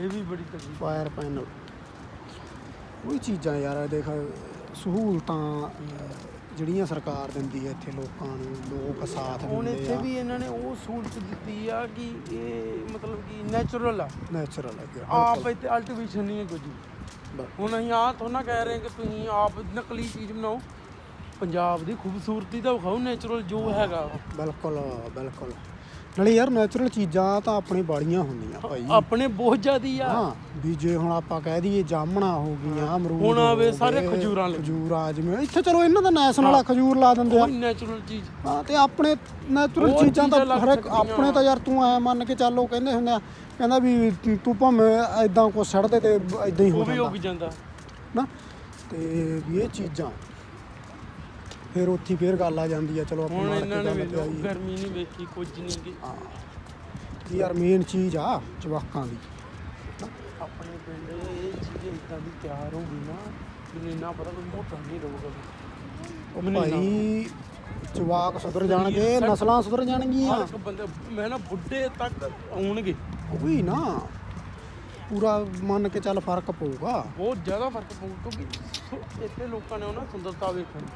Speaker 2: ਇਹ ਵੀ ਬੜੀ ਤਕਲੀਫ।
Speaker 1: ਫਾਇਰ ਪੈਨਲ ਉਹੀ ਚੀਜ਼ਾਂ ਯਾਰ ਦੇਖ ਸਹੂਲਤਾਂ। ਜਿਹੜੀਆਂ ਸਰਕਾਰ ਦਿੰਦੀ ਹੈ ਇੱਥੇ ਲੋਕਾਂ ਨੂੰ ਲੋਕ ਸਾਥ
Speaker 2: ਹੁਣ
Speaker 1: ਦਿੰਦੇ
Speaker 2: ਇੱਥੇ
Speaker 1: ਆ।
Speaker 2: ਵੀ ਇਹਨਾਂ ਨੇ ਉਹ ਸਹੂਲਤ ਦਿੱਤੀ ਆ ਕਿ ਇਹ ਮਤਲਬ ਕਿ ਨੈਚੁਰਲ ਆ।
Speaker 1: ਨੈਚੁਰਲ ਹੈ
Speaker 2: ਆਪ ਇੱਥੇ ਅਲਟੀਵੇਸ਼ਨ ਨਹੀਂ ਹੈ ਕੁਝ ਵੀ। ਹੁਣ ਅਸੀਂ ਆਹ ਥੋੜਾ ਕਹਿ ਰਹੇ ਕਿ ਤੁਸੀਂ ਆਪ ਨਕਲੀ ਚੀਜ਼ ਬਣਾਓ। ਪੰਜਾਬ ਦੀ ਖੂਬਸੂਰਤੀ ਤਾਂ ਵਿਖਾਓ ਨੈਚੁਰਲ ਜੋ ਹੈਗਾ।
Speaker 1: ਬਿਲਕੁਲ ਬਿਲਕੁਲ। ਨਾਲੇ ਯਾਰ ਨੈਚੁਰਲ ਚੀਜ਼ਾਂ ਤਾਂ ਆਪਣੇ ਬਾੜੀਆਂ ਹੁੰਦੀਆਂ ਭਾਈ।
Speaker 2: ਆਪਣੇ ਬਹੁਤ ਜ਼ਿਆਦੀ ਆ।
Speaker 1: ਹਾਂ ਵੀ ਜੇ ਹੁਣ ਆਪਾਂ ਕਹਿ ਦਈਏ ਜਾਮਣਾ ਹੋ ਗਈਆਂ ਅਮਰੂਦ
Speaker 2: ਹੁਣ ਆਵੇ ਸਾਰੇ ਖਜੂਰਾਂ ਲੱਗੇ।
Speaker 1: ਖਜੂਰਾਂ ਜਿਵੇਂ ਇੱਥੇ ਚਲੋ ਇਹਨਾਂ ਦਾ ਨੈਸ਼ਨਲ ਆ ਖਜੂਰ ਲਾ ਦਿੰਦੇ ਆ।
Speaker 2: ਨੈਚੁਰਲ ਚੀਜ਼।
Speaker 1: ਹਾਂ ਤੇ ਆਪਣੇ ਨੈਚੁਰਲ ਚੀਜ਼ਾਂ ਤਾਂ ਹਰ ਇੱਕ ਆਪਣੇ ਤਾਂ ਯਾਰ ਤੂੰ ਐ ਮੰਨ ਕੇ ਚੱਲ ਕਹਿੰਦੇ ਹੁੰਦੇ ਆ ਕਹਿੰਦਾ ਵੀ ਤੂੰ- ਭਾਵੇਂ ਐਦਾਂ ਕੋ ਛੱਡਦੇ ਤੇ ਐਦਾਂ ਹੀ ਹੋ
Speaker 2: ਉਹ ਵੀ
Speaker 1: ਜਾਂਦਾ। ਨਾ ਤੇ ਵੀ ਇਹ ਚੀਜ਼ਾਂ ਫਿਰ ਉੱਥੇ ਫੇਰ ਗੱਲ ਆ ਜਾਂਦੀ ਆ ਚਲੋ ਆਪਾਂ
Speaker 2: ਹੁਣ ਇਹਨਾਂ ਨੇ ਵੇਖ ਲਓ, ਗਰਮੀ ਨਹੀਂ ਵੇਖੀ ਕੁਝ ਨਹੀਂ ਗੀ
Speaker 1: ਹਾਂ। ਯਾਰ ਮੇਨ ਚੀਜ਼ ਆ ਜਵਾਕਾਂ ਦੀ।
Speaker 2: ਆਪਣੇ ਪਿੰਡ ਇਹ ਚੀਜ਼ ਇਦਾਂ ਦੀ ਤਿਆਰ ਹੋ ਗਈ ਨਾ ਮੈਨੂੰ ਇੰਨਾ ਪਤਾ ਕੋਈ ਮੋਟਾ ਨਹੀਂ ਰਹੂਗਾ।
Speaker 1: ਉਹ
Speaker 2: ਮੈਨੂੰ
Speaker 1: ਭਾਈ ਜਵਾਕ ਸੁਧਰ ਜਾਣਗੇ ਨਸਲਾਂ ਸੁਧਰ ਜਾਣਗੀਆਂ।
Speaker 2: ਇੱਕ ਬੰਦੇ ਮੈਂ ਨਾ ਬੁੱਢੇ ਤੱਕ ਆਉਣਗੇ।
Speaker 1: ਉਹ ਨਾ। ਪੂਰਾ ਮੰਨ ਕੇ ਚੱਲ ਫ਼ਰਕ ਪਊਗਾ।
Speaker 2: ਬਹੁਤ ਜ਼ਿਆਦਾ ਫ਼ਰਕ ਪਊ ਕਿਉਂਕਿ ਇੱਥੇ ਲੋਕਾਂ ਨੇ ਉਹ ਨਾ ਸੁੰਦਰਤਾ ਵੇਖਣੀ।